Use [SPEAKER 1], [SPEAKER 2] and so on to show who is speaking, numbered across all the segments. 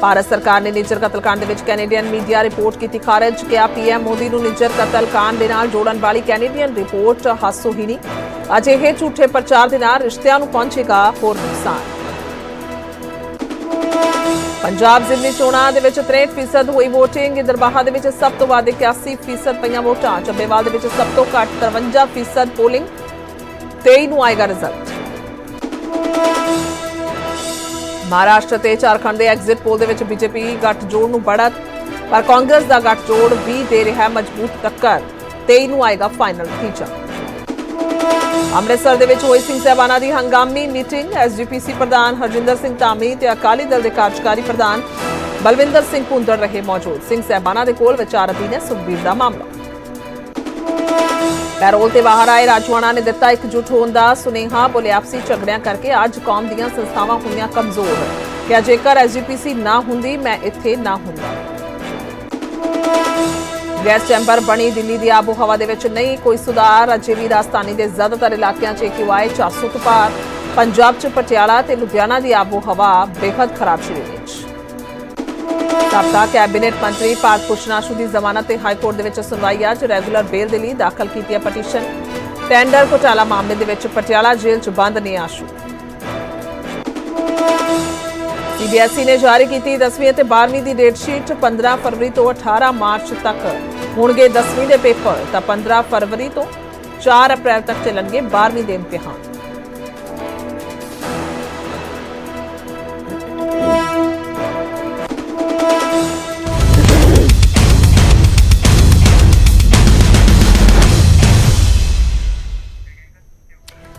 [SPEAKER 1] ਭਾਰਤ ਸਰਕਾਰ ਨੇ ਨਿੱਜਰ ਕਤਲकांड ਦੇ ਵਿੱਚ ਕੈਨੇਡੀਅਨ ਮੀਡੀਆ ਰਿਪੋਰਟ ਕੀਤੀ। ਖਾਰਜ ਕਿਹਾ ਪੀਐਮ ਮੋਦੀ ਨੂੰ ਨਿੱਜਰ ਕਤਲकांड ਦੇ ਨਾਲ ਜੋੜਨ ਵਾਲੀ ਕੈਨੇਡੀਅਨ ਰਿਪੋਰਟ ਹਾਸੋਹੀਣੀ ਅਜਿਹੇ ਝੂਠੇ ਪ੍ਰਚਾਰ ਦੇ ਨਾਲ ਰਿਸ਼ਤਿਆਂ ਨੂੰ ਪਹੁੰਚੇਗਾ ਹੋਰ ਨੁਕਸਾਨ। ਪੰਜਾਬ ਜ਼ਿਲ੍ਹੇ ਚੋਣਾਂ ਦੇ ਵਿੱਚ 63% ਹੋਈ ਵੋਟਿੰਗ। ਦਰਬਾਹਾ ਦੇ ਵਿੱਚ ਸਭ ਤੋਂ ਵੱਧ 81% ਪਈਆਂ ਵੋਟਾਂ। ਚੱਬੇਵਾਲ ਦੇ ਵਿੱਚ ਸਭ ਤੋਂ ਘੱਟ 53% ਪੋਲਿੰਗ। 23 ਨੂੰ ਆਏਗਾ ਰਿਜ਼ਲਟ। ਮਹਾਰਾਸ਼ਟਰ ਤੇ ਝਾਰਖੰਡ ਦੇ ਐਗਜ਼ਿਟ ਪੋਲ ਦੇ ਵਿੱਚ ਬੀਜੇਪੀ ਗੱਠਜੋੜ ਨੂੰ ਬੜਤ ਪਰ ਕਾਂਗਰਸ ਦਾ ਗੱਠਜੋੜ ਵੀ ਦੇ ਰਿਹਾ ਮਜ਼ਬੂਤ ਟੱਕਰ। 23 ਨੂੰ ਆਏਗਾ ਫਾਈਨਲ ਨਤੀਜਾ ਅੰਮ੍ਰਿਤਸਰ ਦੇ ਵਿੱਚ ਹੋਈ ਸਿੰਘ ਸਾਹਿਬਾਨਾਂ ਦੀ ਹੰਗਾਮੀ meeting. S G P C ਪ੍ਰਧਾਨ ਹਰਜਿੰਦਰ ਸਿੰਘ ਧਾਮੀ ਤੇ ਅਕਾਲੀ ਦਲ ਦੇ ਕਾਰਜਕਾਰੀ ਪ੍ਰਧਾਨ ਬਲਵਿੰਦਰ ਸਿੰਘ ਭੁੰਦੜ ਰਹੇ ਮੌਜੂਦ। ਸਿੰਘ ਸਾਹਿਬਾਨਾਂ ਦੇ ਕੋਲ ਵਿਚਾਰ ਅਧੀਨ ਹੈ ਸੁਖਬੀਰ ਦਾ ਮਾਮਲਾ। ਪੈਰੋਲ ਤੇ ਬਾਹਰ ਆਏ ਰਾਜਵਾਨਾ ਨੇ ਦਿੱਤਾ ਇਕਜੁੱਟ ਹੋਣ ਦਾ ਸੁਨੇਹਾ। ਬੋਲੇ ਆਪਸੀ ਝਗੜਿਆਂ ਕਰਕੇ ਅੱਜ ਕੌਮ ਦੀਆਂ ਸੰਸਥਾਵਾਂ ਹੋਈਆਂ ਕਮਜ਼ੋਰ। ਕਿ ਜੇਕਰ ਐਸਜੀਪੀਸੀ ਨਾ ਹੁੰਦੀ, ਮੈਂ ਇੱਥੇ ਨਾ ਹੁੰਦਾ। ਗੈਸ ਚੈਂਬਰ ਬਣੀ ਦਿੱਲੀ ਦੀ ਆਬੋ ਹਵਾ ਦੇ ਵਿੱਚ ਨਹੀਂ, ਕੋਈ ਸੁਧਾਰ। ਅਜੇ ਵੀ ਰਾਜਧਾਨੀ ਦੇ ਜ਼ਿਆਦਾਤਰ ਇਲਾਕਿਆਂ 'ਚ ਏਕੀਵਾਏ 400 ਤੋਂ ਪਾਰ ਪੰਜਾਬ 'ਚ ਪਟਿਆਲਾ ਤੇ ਲੁਧਿਆਣਾ ਦੀ ਆਬੋ ਹਵਾ ਬੇहद ਖਰਾਬ ਸ਼੍ਰੇਣੀ ਵਿੱਚ ਸਾਬਕਾ ਕੈਬਨਿਟ ਮੰਤਰੀ ਭਾਰਤ ਭੂਸ਼ਣ ਆਸ਼ੂ ਦੀ ਜ਼ਮਾਨਤ ਤੇ ਹਾਈ ਕੋਰਟ ਦੇ ਵਿੱਚ ਸੁਣਵਾਈ ਅੱਜ ਰੈਗੂਲਰ ਬੇਲ ਦੇ ਲਈ ਦਾਖਲ ਕੀਤੀ ਹੈ ਪਟੀਸ਼ਨ। ਟੈਂਡਰ ਘੁਟਾਲਾ ਮਾਮਲੇ ਦੇ ਵਿੱਚ ਪਟਿਆਲਾ ਜੇਲ੍ਹ 'ਚ ਬੰਦ ਨੇ ਆਸ਼ੂ। ਸੀਬੀਐਸਈ ਨੇ ਜਾਰੀ ਕੀਤੀ 10ਵੀਂ ਅਤੇ 12ਵੀਂ ਦੀ ਡੇਟ ਸ਼ੀਟ 15 ਫਰਵਰੀ ਤੋਂ 18 ਮਾਰਚ ਤੱਕ। ਹੋਣਗੇ 10ਵੀਂ ਦੇ ਪੇਪਰ ਤਾਂ 15 ਫਰਵਰੀ ਤੋਂ 4 ਅਪ੍ਰੈਲ ਤੱਕ ਚੱਲਣਗੇ 12ਵੀਂ ਦੇ ਇਮਤਿਹਾਨ।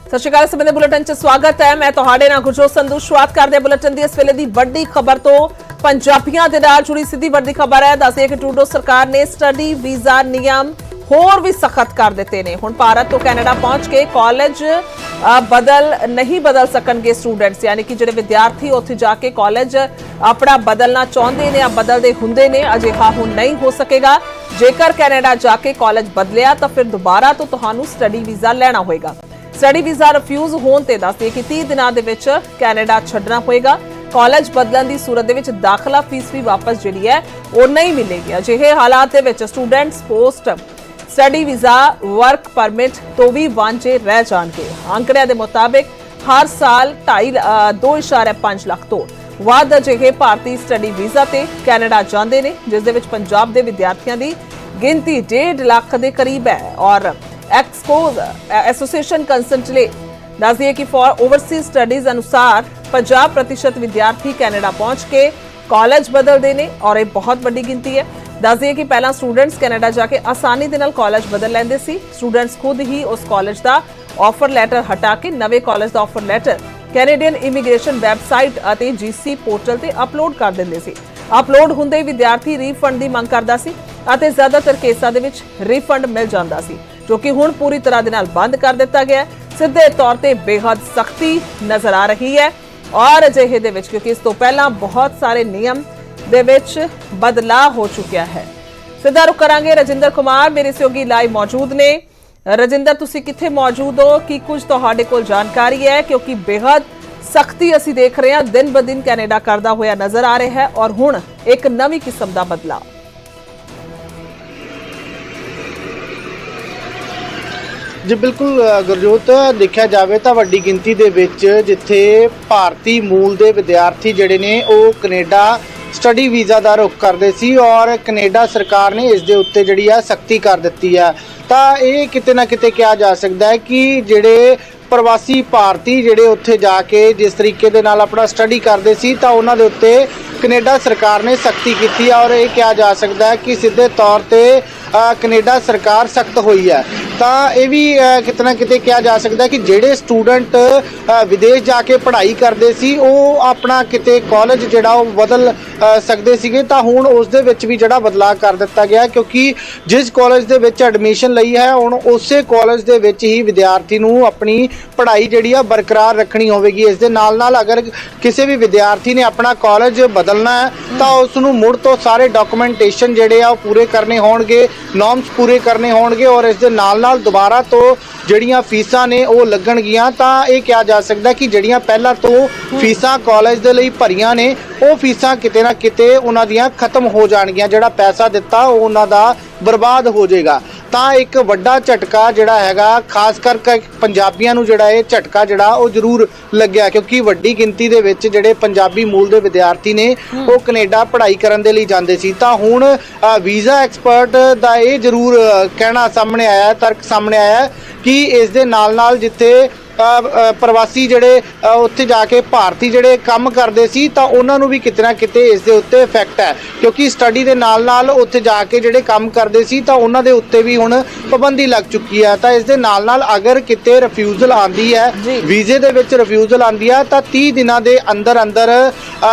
[SPEAKER 1] ਸਤਿ ਸ਼੍ਰੀ ਅਕਾਲ ਸਮੇਂ ਦੇ ਬੁਲੇਟਿਨ 'ਚ ਸਵਾਗਤ ਹੈ। ਮੈਂ ਤੁਹਾਡੇ ਨਾਲ ਗੁਰਜੋਤ ਸੰਧੂ। ਸ਼ੁਰੂਆਤ ਕਰਦੇ ਹਾਂ ਬੁਲੇਟਿਨ ਦੀ। ਇਸ ਵੇਲੇ ਦੀ ਵੱਡੀ ਖਬਰ ਤੋਂ ਪੰਜਾਬੀਆਂ ਦੇ ਨਾਲ ਜੁੜੀ ਸਿੱਧੀ ਵੱਡੀ ਖਬਰ ਹੈ। ਦੱਸਿਏ ਕਿ ਟਰੂਡੋ ਸਰਕਾਰ ਨੇ ਸਟੱਡੀ ਵੀਜ਼ਾ ਨਿਯਮ ਹੋਰ ਵੀ ਸਖਤ ਕਰ ਦਿੱਤੇ ਨੇ। ਹੁਣ ਭਾਰਤ ਤੋਂ ਕੈਨੇਡਾ ਪਹੁੰਚ ਕੇ ਕਾਲਜ ਬਦਲ ਨਹੀਂ ਬਦਲ ਸਕਣਗੇ ਸਟੂਡੈਂਟਸ। ਯਾਨੀ ਕਿ ਜਿਹੜੇ ਵਿਦਿਆਰਥੀ ਉੱਥੇ ਜਾ ਕੇ ਕਾਲਜ ਆਪਣਾ ਬਦਲਣਾ ਚਾਹੁੰਦੇ ਨੇ ਜਾਂ ਬਦਲਦੇ ਹੁੰਦੇ ਨੇ, ਅਜਿਹਾ ਹੁਣ ਨਹੀਂ ਹੋ ਸਕੇਗਾ। ਜੇਕਰ ਕੈਨੇਡਾ ਜਾ ਕੇ ਕਾਲਜ ਬਦਲਿਆ, ਤਾਂ ਫਿਰ ਦੁਬਾਰਾ ਤੋਂ ਤੁਹਾਨੂੰ ਸਟੱਡੀ ਵੀਜ਼ਾ ਲੈਣਾ ਹੋਏਗਾ। ਸਟੱਡੀ ਵੀਜ਼ਾ ਰਿਫਿਊਜ਼ ਹੋਣ ਤੇ ਦੱਸਦੇ ਕਿ 30 ਦਿਨਾਂ ਦੇ ਵਿੱਚ ਕੈਨੇਡਾ ਛੱਡਣਾ ਹੋਏਗਾ। ਕਾਲਜ ਬਦਲਣ ਦੀ ਸੂਰਤ ਦੇ ਵਿੱਚ ਦਾਖਲਾ ਫੀਸ ਵੀ ਵਾਪਸ ਜਿਹੜੀ ਹੈ, ਉਹ ਨਹੀਂ ਮਿਲੇਗੀ। ਅਜਿਹੇ ਹਾਲਾਤ ਦੇ ਵਿੱਚ students post study visa, work permit ਤੋਂ ਵੀ ਵਾਂਝੇ ਰਹਿ ਜਾਣਗੇ। ਅੰਕੜਿਆਂ ਦੇ ਮੁਤਾਬਿਕ ਹਰ ਸਾਲ 2.5 ਲੱਖ ਤੋਂ ਵੱਧ ਅਜਿਹੇ ਭਾਰਤੀ ਸਟੱਡੀ ਵੀਜ਼ਾ ਤੇ ਕੈਨੇਡਾ ਜਾਂਦੇ ਨੇ, ਜਿਸ ਦੇ ਵਿੱਚ ਪੰਜਾਬ ਦੇ ਵਿਦਿਆਰਥੀਆਂ ਦੀ ਗਿਣਤੀ 1.5 ਲੱਖ ਦੇ ਕਰੀਬ ਹੈ ਔਰ ਐਕਸਪੋਜ਼ ਐਸੋਸੀਏਸ਼ਨ ਕੰਸੈਂਟਲੇ ਦੱਸਦੀ ਕਿ ਫॉर ਓਵਰਸੀਜ਼ ਸਟੱਡੀਜ਼ ਅਨੁਸਾਰ 50% ਵਿਦਿਆਰਥੀ ਕੈਨੇਡਾ ਪਹੁੰਚ ਕੇ ਕਾਲਜ ਬਦਲਦੇ ਨੇ ਔਰ ਇਹ ਬਹੁਤ ਵੱਡੀ ਗਿਣਤੀ ਹੈ। ਦੱਸਦੀ ਕਿ ਪਹਿਲਾਂ ਸਟੂਡੈਂਟਸ ਕੈਨੇਡਾ ਜਾ ਕੇ ਆਸਾਨੀ ਦੇ ਨਾਲ ਕਾਲਜ ਬਦਲ ਲੈਂਦੇ ਸੀ। ਸਟੂਡੈਂਟਸ ਖੁਦ ਹੀ ਉਸ ਕਾਲਜ ਦਾ ਆਫਰ ਲੈਟਰ ਹਟਾ ਕੇ ਨਵੇਂ ਕਾਲਜ ਦਾ offer letter Canadian immigration website ਅਤੇ ਜੀਸੀ ਪੋਰਟਲ ਤੇ ਅਪਲੋਡ ਕਰ ਦਿੰਦੇ ਸੀ। ਅਪਲੋਡ ਹੁੰਦੇ ਹੀ ਵਿਦਿਆਰਥੀ ਰੀਫੰਡ ਦੀ ਮੰਗ ਕਰਦਾ ਸੀ ਅਤੇ ਜ਼ਿਆਦਾਤਰ ਕੇਸਾਂ ਦੇ ਵਿੱਚ ਰੀਫੰਡ ਮਿਲ ਜਾਂਦਾ ਸੀ। ਜੋ ਕਿ ਹੁਣ ਪੂਰੀ ਤਰ੍ਹਾਂ ਦੇ ਨਾਲ ਬੰਦ ਕਰ ਦਿੱਤਾ ਗਿਆ ਸਿੱਧੇ ਤੌਰ ਤੇ ਬੇਹੱਦ ਸਖਤੀ ਨਜ਼ਰ ਆ ਰਹੀ ਹੈ। ਔਰ ਅਜਿਹੇ ਦੇ ਵਿੱਚ, ਕਿਉਂਕਿ ਇਸ ਤੋਂ ਪਹਿਲਾਂ ਬਹੁਤ ਸਾਰੇ ਨਿਯਮ ਦੇ ਵਿੱਚ ਬਦਲਾਅ ਹੋ ਚੁੱਕਿਆ ਹੈ। ਸਿੱਧਾ ਰੁਕ ਕਰਾਂਗੇ। ਰਜਿੰਦਰ ਕੁਮਾਰ ਮੇਰੇ ਸਹਿਯੋਗੀ ਲਾਈਵ ਮੌਜੂਦ ਨੇ। ਰਜਿੰਦਰ, ਤੁਸੀਂ ਕਿੱਥੇ ਮੌਜੂਦ ਹੋ? ਕੀ ਕੁਝ ਤੁਹਾਡੇ ਕੋਲ ਜਾਣਕਾਰੀ ਹੈ? ਕਿਉਂਕਿ ਬੇਹੱਦ ਸਖਤੀ ਅਸੀਂ ਦੇਖ ਰਹੇ ਹਾਂ। ਦਿਨ ਬ ਦਿਨ ਕੈਨੇਡਾ ਕਰਦਾ ਹੋਇਆ ਨਜ਼ਰ ਆ ਰਿਹਾ ਹੈ। ਔਰ ਹੁਣ ਇੱਕ ਨਵੀਂ ਕਿਸਮ ਦਾ ਬਦਲਾਅ।
[SPEAKER 2] ਜੀ ਬਿਲਕੁਲ ਗੁਰਜੋਤ, ਦੇਖਿਆ ਜਾਵੇ ਤਾਂ ਵੱਡੀ ਗਿਣਤੀ ਦੇ ਵਿੱਚ ਜਿੱਥੇ ਭਾਰਤੀ ਮੂਲ ਦੇ ਵਿਦਿਆਰਥੀ ਜਿਹੜੇ ਨੇ, ਉਹ ਕੈਨੇਡਾ ਸਟੱਡੀ ਵੀਜ਼ਾ ਦਾ ਰੁਖ ਕਰਦੇ ਸੀ ਔਰ ਕੈਨੇਡਾ ਸਰਕਾਰ ਨੇ ਇਸ ਦੇ ਉੱਤੇ ਜਿਹੜੀ ਆ ਸਖਤੀ ਕਰ ਦਿੱਤੀ ਆ। ਤਾਂ ਇਹ ਕਿਤੇ ਨਾ ਕਿਤੇ ਕਿਹਾ ਜਾ ਸਕਦਾ ਹੈ ਕਿ ਜਿਹੜੇ ਪ੍ਰਵਾਸੀ ਭਾਰਤੀ ਜਿਹੜੇ ਉੱਥੇ ਜਾ ਕੇ ਜਿਸ ਤਰੀਕੇ ਦੇ ਨਾਲ ਆਪਣਾ ਸਟੱਡੀ ਕਰਦੇ ਸੀ, ਤਾਂ ਉਹਨਾਂ ਦੇ ਉੱਤੇ ਕੈਨੇਡਾ ਸਰਕਾਰ ਨੇ ਸਖਤੀ ਕੀਤੀ ਔਰ ਇਹ ਕਿਹਾ ਜਾ ਸਕਦਾ ਹੈ ਕਿ ਸਿੱਧੇ ਤੌਰ ਤੇ ਕੈਨੇਡਾ ਸਰਕਾਰ ਸਖਤ ਹੋਈ ਹੈ। ਤਾਂ ਇਹ ਵੀ ਅ, ਕਿਤੇ ਨਾ ਕਿਤੇ ਕਿਹਾ ਜਾ ਸਕਦਾ ਕਿ ਜਿਹੜੇ ਸਟੂਡੈਂਟ ਵਿਦੇਸ਼ ਜਾ ਕੇ ਪੜ੍ਹਾਈ ਕਰਦੇ ਸੀ ਉਹ ਆਪਣਾ ਕਿਤੇ ਕਾਲਜ ਜਿਹੜਾ ਉਹ ਬਦਲ ਸਕਦੇ ਸੀਗੇ। ਤਾਂ ਹੁਣ ਉਸ ਦੇ ਵਿੱਚ ਵੀ ਜਿਹੜਾ ਬਦਲਾਅ ਕਰ ਦਿੱਤਾ ਗਿਆ ਕਿਉਂਕਿ ਜਿਸ ਕਾਲਜ ਦੇ ਵਿੱਚ ਐਡਮਿਸ਼ਨ ਲਈ ਹੈ ਹੁਣ ਉਸੇ ਕਾਲਜ ਦੇ ਵਿੱਚ ਹੀ ਵਿਦਿਆਰਥੀ ਨੂੰ ਆਪਣੀ ਪੜ੍ਹਾਈ ਜਿਹੜੀ ਆ ਬਰਕਰਾਰ ਰੱਖਣੀ ਹੋਵੇਗੀ। ਇਸ ਦੇ ਨਾਲ ਨਾਲ ਅਗਰ ਕਿਸੇ ਵੀ ਵਿਦਿਆਰਥੀ ਨੇ ਆਪਣਾ ਕਾਲਜ ਬਦਲਣਾ ਹੈ ਤਾਂ ਉਸ ਨੂੰ ਮੁੜ ਤੋਂ ਸਾਰੇ ਡਾਕੂਮੈਂਟੇਸ਼ਨ ਜਿਹੜੇ ਆ ਉਹ ਪੂਰੇ ਕਰਨੇ ਹੋਣਗੇ। ਨੋਰਮਸ ਪੂਰੇ ਕਰਨੇ ਹੋਣਗੇ ਔਰ ਇਸ ਦੇ ਨਾਲ ਨਾਲ ਨਾਲ ਦੁਬਾਰਾ ਤੋਂ ਜਿਹੜੀਆਂ ਫੀਸਾਂ ਨੇ ਉਹ ਲੱਗਣਗੀਆਂ, ਤਾਂ ਇਹ ਕਿਹਾ ਜਾ ਸਕਦਾ ਕਿ ਜਿਹੜੀਆਂ ਪਹਿਲਾਂ ਤੋਂ ਫੀਸਾਂ ਕਾਲਜ ਦੇ ਲਈ ਭਰੀਆਂ ਨੇ, ਉਹ ਫੀਸਾਂ ਕਿਤੇ ਨਾ ਕਿਤੇ ਉਹਨਾਂ ਦੀਆਂ ਖਤਮ ਹੋ ਜਾਣਗੀਆਂ, ਜਿਹੜਾ ਪੈਸਾ ਦਿੱਤਾ ਉਹ ਉਹਨਾਂ ਦਾ ਬਰਬਾਦ ਹੋ ਜਾਏਗਾ। ਤਾਂ ਇੱਕ ਵੱਡਾ ਝਟਕਾ ਜਿਹੜਾ ਹੈਗਾ ਖਾਸ ਕਰਕੇ ਪੰਜਾਬੀਆਂ ਨੂੰ ਜਿਹੜਾ ਇਹ ਝਟਕਾ ਜਿਹੜਾ ਉਹ ਜ਼ਰੂਰ ਲੱਗਿਆ ਕਿਉਂਕਿ ਵੱਡੀ ਗਿਣਤੀ ਦੇ ਵਿੱਚ ਜਿਹੜੇ ਪੰਜਾਬੀ ਮੂਲ ਦੇ ਵਿਦਿਆਰਥੀ ਨੇ ਉਹ ਕੈਨੇਡਾ ਪੜ੍ਹਾਈ ਕਰਨ ਦੇ ਲਈ ਜਾਂਦੇ ਸੀ। ਤਾਂ ਹੁਣ ਵੀਜ਼ਾ ਐਕਸਪਰਟ ਦਾ ਇਹ ਜ਼ਰੂਰ ਕਹਿਣਾ ਸਾਹਮਣੇ ਆਇਆ ਤਰਕ ਸਾਹਮਣੇ ਆਇਆ ਕਿ ਇਸ ਦੇ ਨਾਲ ਨਾਲ ਜਿੱਥੇ ਪ੍ਰਵਾਸੀ ਜਿਹੜੇ ਉੱਥੇ ਜਾ ਕੇ ਭਾਰਤੀ ਜਿਹੜੇ ਕੰਮ ਕਰਦੇ ਸੀ ਤਾਂ ਉਹਨਾਂ ਨੂੰ ਵੀ ਕਿਤੇ ਨਾ ਕਿਤੇ ਇਸ ਦੇ ਉੱਤੇ ਇਫੈਕਟ ਹੈ। ਕਿਉਂਕਿ ਸਟੱਡੀ ਦੇ ਨਾਲ ਨਾਲ ਉੱਥੇ ਜਾ ਕੇ ਜਿਹੜੇ ਕੰਮ ਕਰਦੇ ਸੀ ਤਾਂ ਉਹਨਾਂ ਦੇ ਉੱਤੇ ਵੀ ਹੁਣ ਪਾਬੰਦੀ ਲੱਗ ਚੁੱਕੀ ਹੈ। ਤਾਂ ਇਸ ਦੇ ਨਾਲ ਨਾਲ ਅਗਰ ਕਿਤੇ ਰਿਫਿਊਜ਼ਲ ਆਂਦੀ ਹੈ। ਵੀਜ਼ੇ ਦੇ ਵਿੱਚ ਰਿਫਿਊਜ਼ਲ ਆਂਦੀ ਹੈ ਤਾਂ 30 ਦਿਨਾਂ ਦੇ ਅੰਦਰ ਅੰਦਰ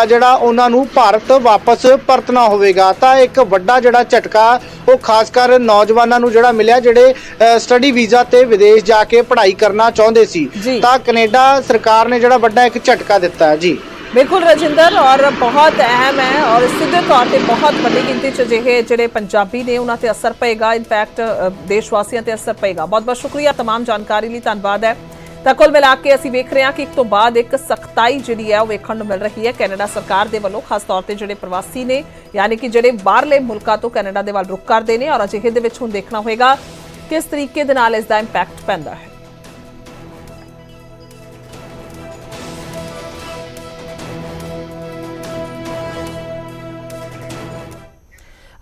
[SPEAKER 2] ਜਿਹੜਾ ਉਹਨਾਂ ਨੂੰ ਭਾਰਤ ਵਾਪਸ ਪਰਤਣਾ ਹੋਵੇਗਾ। ਤਾਂ ਇੱਕ ਵੱਡਾ ਜਿਹੜਾ ਝਟਕਾ ਉਹ ਖਾਸ ਕਰ ਨੌਜਵਾਨਾਂ ਨੂੰ ਜਿਹੜਾ ਮਿਲਿਆ ਜਿਹੜੇ ਸਟੱਡੀ ਵੀਜ਼ਾ ਤੇ ਵਿਦੇਸ਼ ਜਾ ਕੇ ਪੜ੍ਹਾਈ ਕਰਨਾ ਚਾਹੁੰਦੇ ਸੀ
[SPEAKER 1] ਜੀ।
[SPEAKER 2] ਤਾਂ ਕੈਨੇਡਾ ਸਰਕਾਰ ਨੇ ਜਿਹੜਾ ਵੱਡਾ ਇੱਕ ਝਟਕਾ ਦਿੱਤਾ ਹੈ ਜੀ
[SPEAKER 1] ਬਿਲਕੁਲ ਰਜਿੰਦਰ ਔਰ ਬਹੁਤ ਅਹਿਮ ਹੈ ਔਰ ਸਿੱਧੇ ਤੌਰ ਤੇ ਬਹੁਤ ਵੱਡੀ ਗਿਣਤੀ ਚ ਜਿਹੇ ਜਿਹੜੇ ਪੰਜਾਬੀ ਨੇ ਉਹਨਾਂ ਤੇ ਅਸਰ ਪਏਗਾ ਇਨਫੈਕਟ ਦੇਸ਼ ਵਾਸੀਆਂ ਤੇ ਅਸਰ ਪਏਗਾ ਬਹੁਤ ਬਹੁਤ ਸ਼ੁਕਰੀਆ तमाम ਜਾਣਕਾਰੀ ਲਈ ਧੰਨਵਾਦ ਹੈ ਤਾਂ ਕੁੱਲ ਮਿਲਾ ਕੇ ਅਸੀਂ ਵੇਖ ਰਹੇ ਹਾਂ ਕਿ ਇੱਕ ਤੋਂ ਬਾਅਦ ਇੱਕ ਸਖਤਾਈ ਜਿਹੜੀ ਹੈ ਉਹ ਵੇਖਣ ਨੂੰ ਮਿਲ ਰਹੀ ਹੈ ਕੈਨੇਡਾ ਸਰਕਾਰ ਦੇ ਵੱਲੋਂ, ਖਾਸ ਤੌਰ ਤੇ ਜਿਹੜੇ ਪ੍ਰਵਾਸੀ ਨੇ, ਯਾਨੀ ਕਿ ਜਿਹੜੇ ਬਾਹਰਲੇ ਮੁਲਕਾਂ ਤੋਂ ਕੈਨੇਡਾ ਦੇ ਵੱਲ ਰੁਕ ਕਰਦੇ ਨੇ ਔਰ ਅਜਿਹੇ ਦੇ ਵਿੱਚ ਹੁਣ ਦੇਖਣਾ ਹੋਏਗਾ ਕਿਸ ਤਰੀਕੇ ਦੇ ਨਾਲ ਇਸ ਦਾ ਇੰਪੈਕਟ ਪੈਂਦਾ ਹੈ।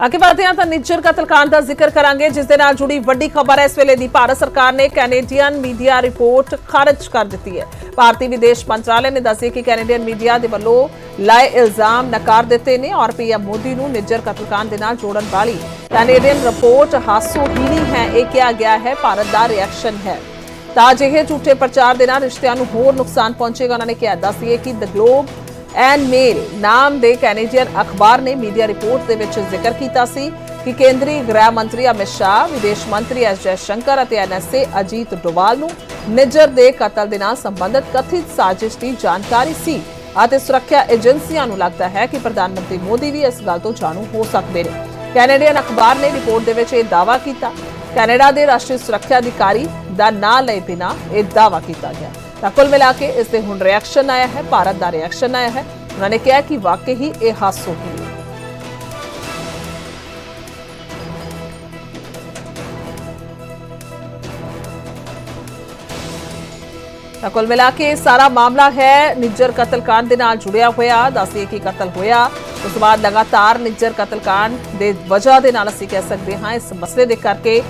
[SPEAKER 1] ਅੱਗੇ ਵਧਦੇ ਹਾਂ ਤਾਂ ਨਿੱਜਰ ਕਤਲकांड ਦਾ ਜ਼ਿਕਰ ਕਰਾਂਗੇ, ਜਿਸ ਦੇ ਨਾਲ ਜੁੜੀ ਵੱਡੀ ਖਬਰ ਹੈ। ਇਸ ਵੇਲੇ ਦੀ ਭਾਰਤ ਸਰਕਾਰ ਨੇ ਕੈਨੇਡੀਅਨ ਮੀਡੀਆ ਰਿਪੋਰਟ ਖਾਰਜ ਕਰ ਦਿੱਤੀ ਹੈ। ਭਾਰਤੀ ਵਿਦੇਸ਼ ਮੰਤਰਾਲੇ ਨੇ ਦੱਸਿਆ ਕਿ ਕੈਨੇਡੀਅਨ ਮੀਡੀਆ ਦੇ ਵੱਲੋਂ ਲਾਏ ਇਲਜ਼ਾਮ ਨਕਾਰ ਦਿੱਤੇ ਨੇ ਔਰ ਪੀਐਮ ਮੋਦੀ ਨੂੰ ਨਿੱਜਰ ਕਤਲकांड ਦੇ ਨਾਲ ਜੋੜਨ ਵਾਲੀ ਕੈਨੇਡੀਅਨ ਰਿਪੋਰਟ ਹਾਸੂ ਹੀ ਨਹੀਂ ਹੈ ਇਹ ਕਿਹਾ ਗਿਆ ਹੈ, ਭਾਰਤ ਦਾ ਰਿਐਕਸ਼ਨ ਹੈ। ਤਾਂ ਅਜਿਹੇ ਝੂਠੇ ਪ੍ਰਚਾਰ ਦੇ ਨਾਲ ਰਿਸ਼ਤਿਆਂ ਨੂੰ ਹੋਰ ਨੁਕਸਾਨ ਪਹੁੰਚੇਗਾ, ਉਹਨਾਂ ਨੇ ਕਿਹਾ। ਦੱਸਿਏ ਕਿ ਦ ਗਲੋਬ ਐਨ ਮੇਲ ਨਾਮ ਦੇ ਕੈਨੇਡੀਅਨ ਅਖਬਾਰ ਨੇ ਮੀਡੀਆ ਰਿਪੋਰਟ ਦੇ ਵਿੱਚ ਜ਼ਿਕਰ ਕੀਤਾ ਸੀ ਕਿ ਕੇਂਦਰੀ ਗ੍ਰਹਿ ਮੰਤਰੀ ਅਮਿਤ ਸ਼ਾਹ, ਵਿਦੇਸ਼ ਮੰਤਰੀ ਐਸ ਜੈ ਸ਼ੰਕਰ ਅਤੇ ਐਨਐਸਏ ਅਜੀਤ ਡੋਵਾਲ ਨੂੰ ਨਿੱਜਰ ਦੇ ਕਤਲ ਦੇ ਨਾਲ ਸੰਬੰਧਿਤ ਕਥਿਤ ਸਾਜ਼ਿਸ਼ ਦੀ ਜਾਣਕਾਰੀ ਸੀ ਅਤੇ ਸੁਰੱਖਿਆ ਏਜੰਸੀਆਂ ਨੂੰ ਲੱਗਦਾ ਹੈ ਕਿ ਪ੍ਰਧਾਨ ਮੰਤਰੀ ਮੋਦੀ ਵੀ ਇਸ ਗੱਲ ਤੋਂ ਜਾਣੂ ਹੋ ਸਕਦੇ ਨੇ। ਕੈਨੇਡੀਅਨ ਅਖਬਾਰ ਨੇ ਰਿਪੋਰਟ ਦੇ ਵਿੱਚ ਇਹ ਦਾਅਵਾ ਕੀਤਾ। ਕੈਨੇਡਾ ਦੇ ਰਾਸ਼ਟਰੀ ਸੁਰੱਖਿਆ ਅਧਿਕਾਰੀ ਦਾ ਨਾਂ ਲਏ ਬਿਨਾ ਇਹ ਦਾਅਵਾ ਕੀਤਾ ਗਿਆ। ਤਾਂ ਕੁੱਲ ਮਿਲਾ ਕੇ ਇਸ ਤੇ ਹੁਣ ਰਿਐਕਸ਼ਨ ਆਇਆ ਹੈ, ਭਾਰਤ ਦਾ ਰਿਐਕਸ਼ਨ ਆਇਆ ਹੈ। ਉਹਨਾਂ ਨੇ ਕਿਹਾ ਕਿ ਵਾਕਈ ਹੀ ਇਹ ਹਾਸੋ ਹੈ। ਤਾਂ ਕੁੱਲ ਮਿਲਾ ਕੇ ਸਾਰਾ ਮਾਮਲਾ ਹੈ। ਨਿੱਜਰ ਕਤਲकांड ਦੇ ਨਾਲ ਜੁੜਿਆ ਹੋਇਆ ਦੱਸਦੇ ਕਿ ਕਤਲ ਹੋਇਆ। ਉਸ ਤੋਂ ਬਾਅਦ ਲਗਾਤਾਰ ਨਿੱਜਰ ਕਤਲकांड ਦੇ ਵਜ੍ਹਾ ਦੇ ਨਾਲ ਅਸੀਂ ਕਹਿ ਸਕਦੇ ਹਾਂ, ਇਸ ਮਸਲੇ ਦੇ ਕਰਕੇ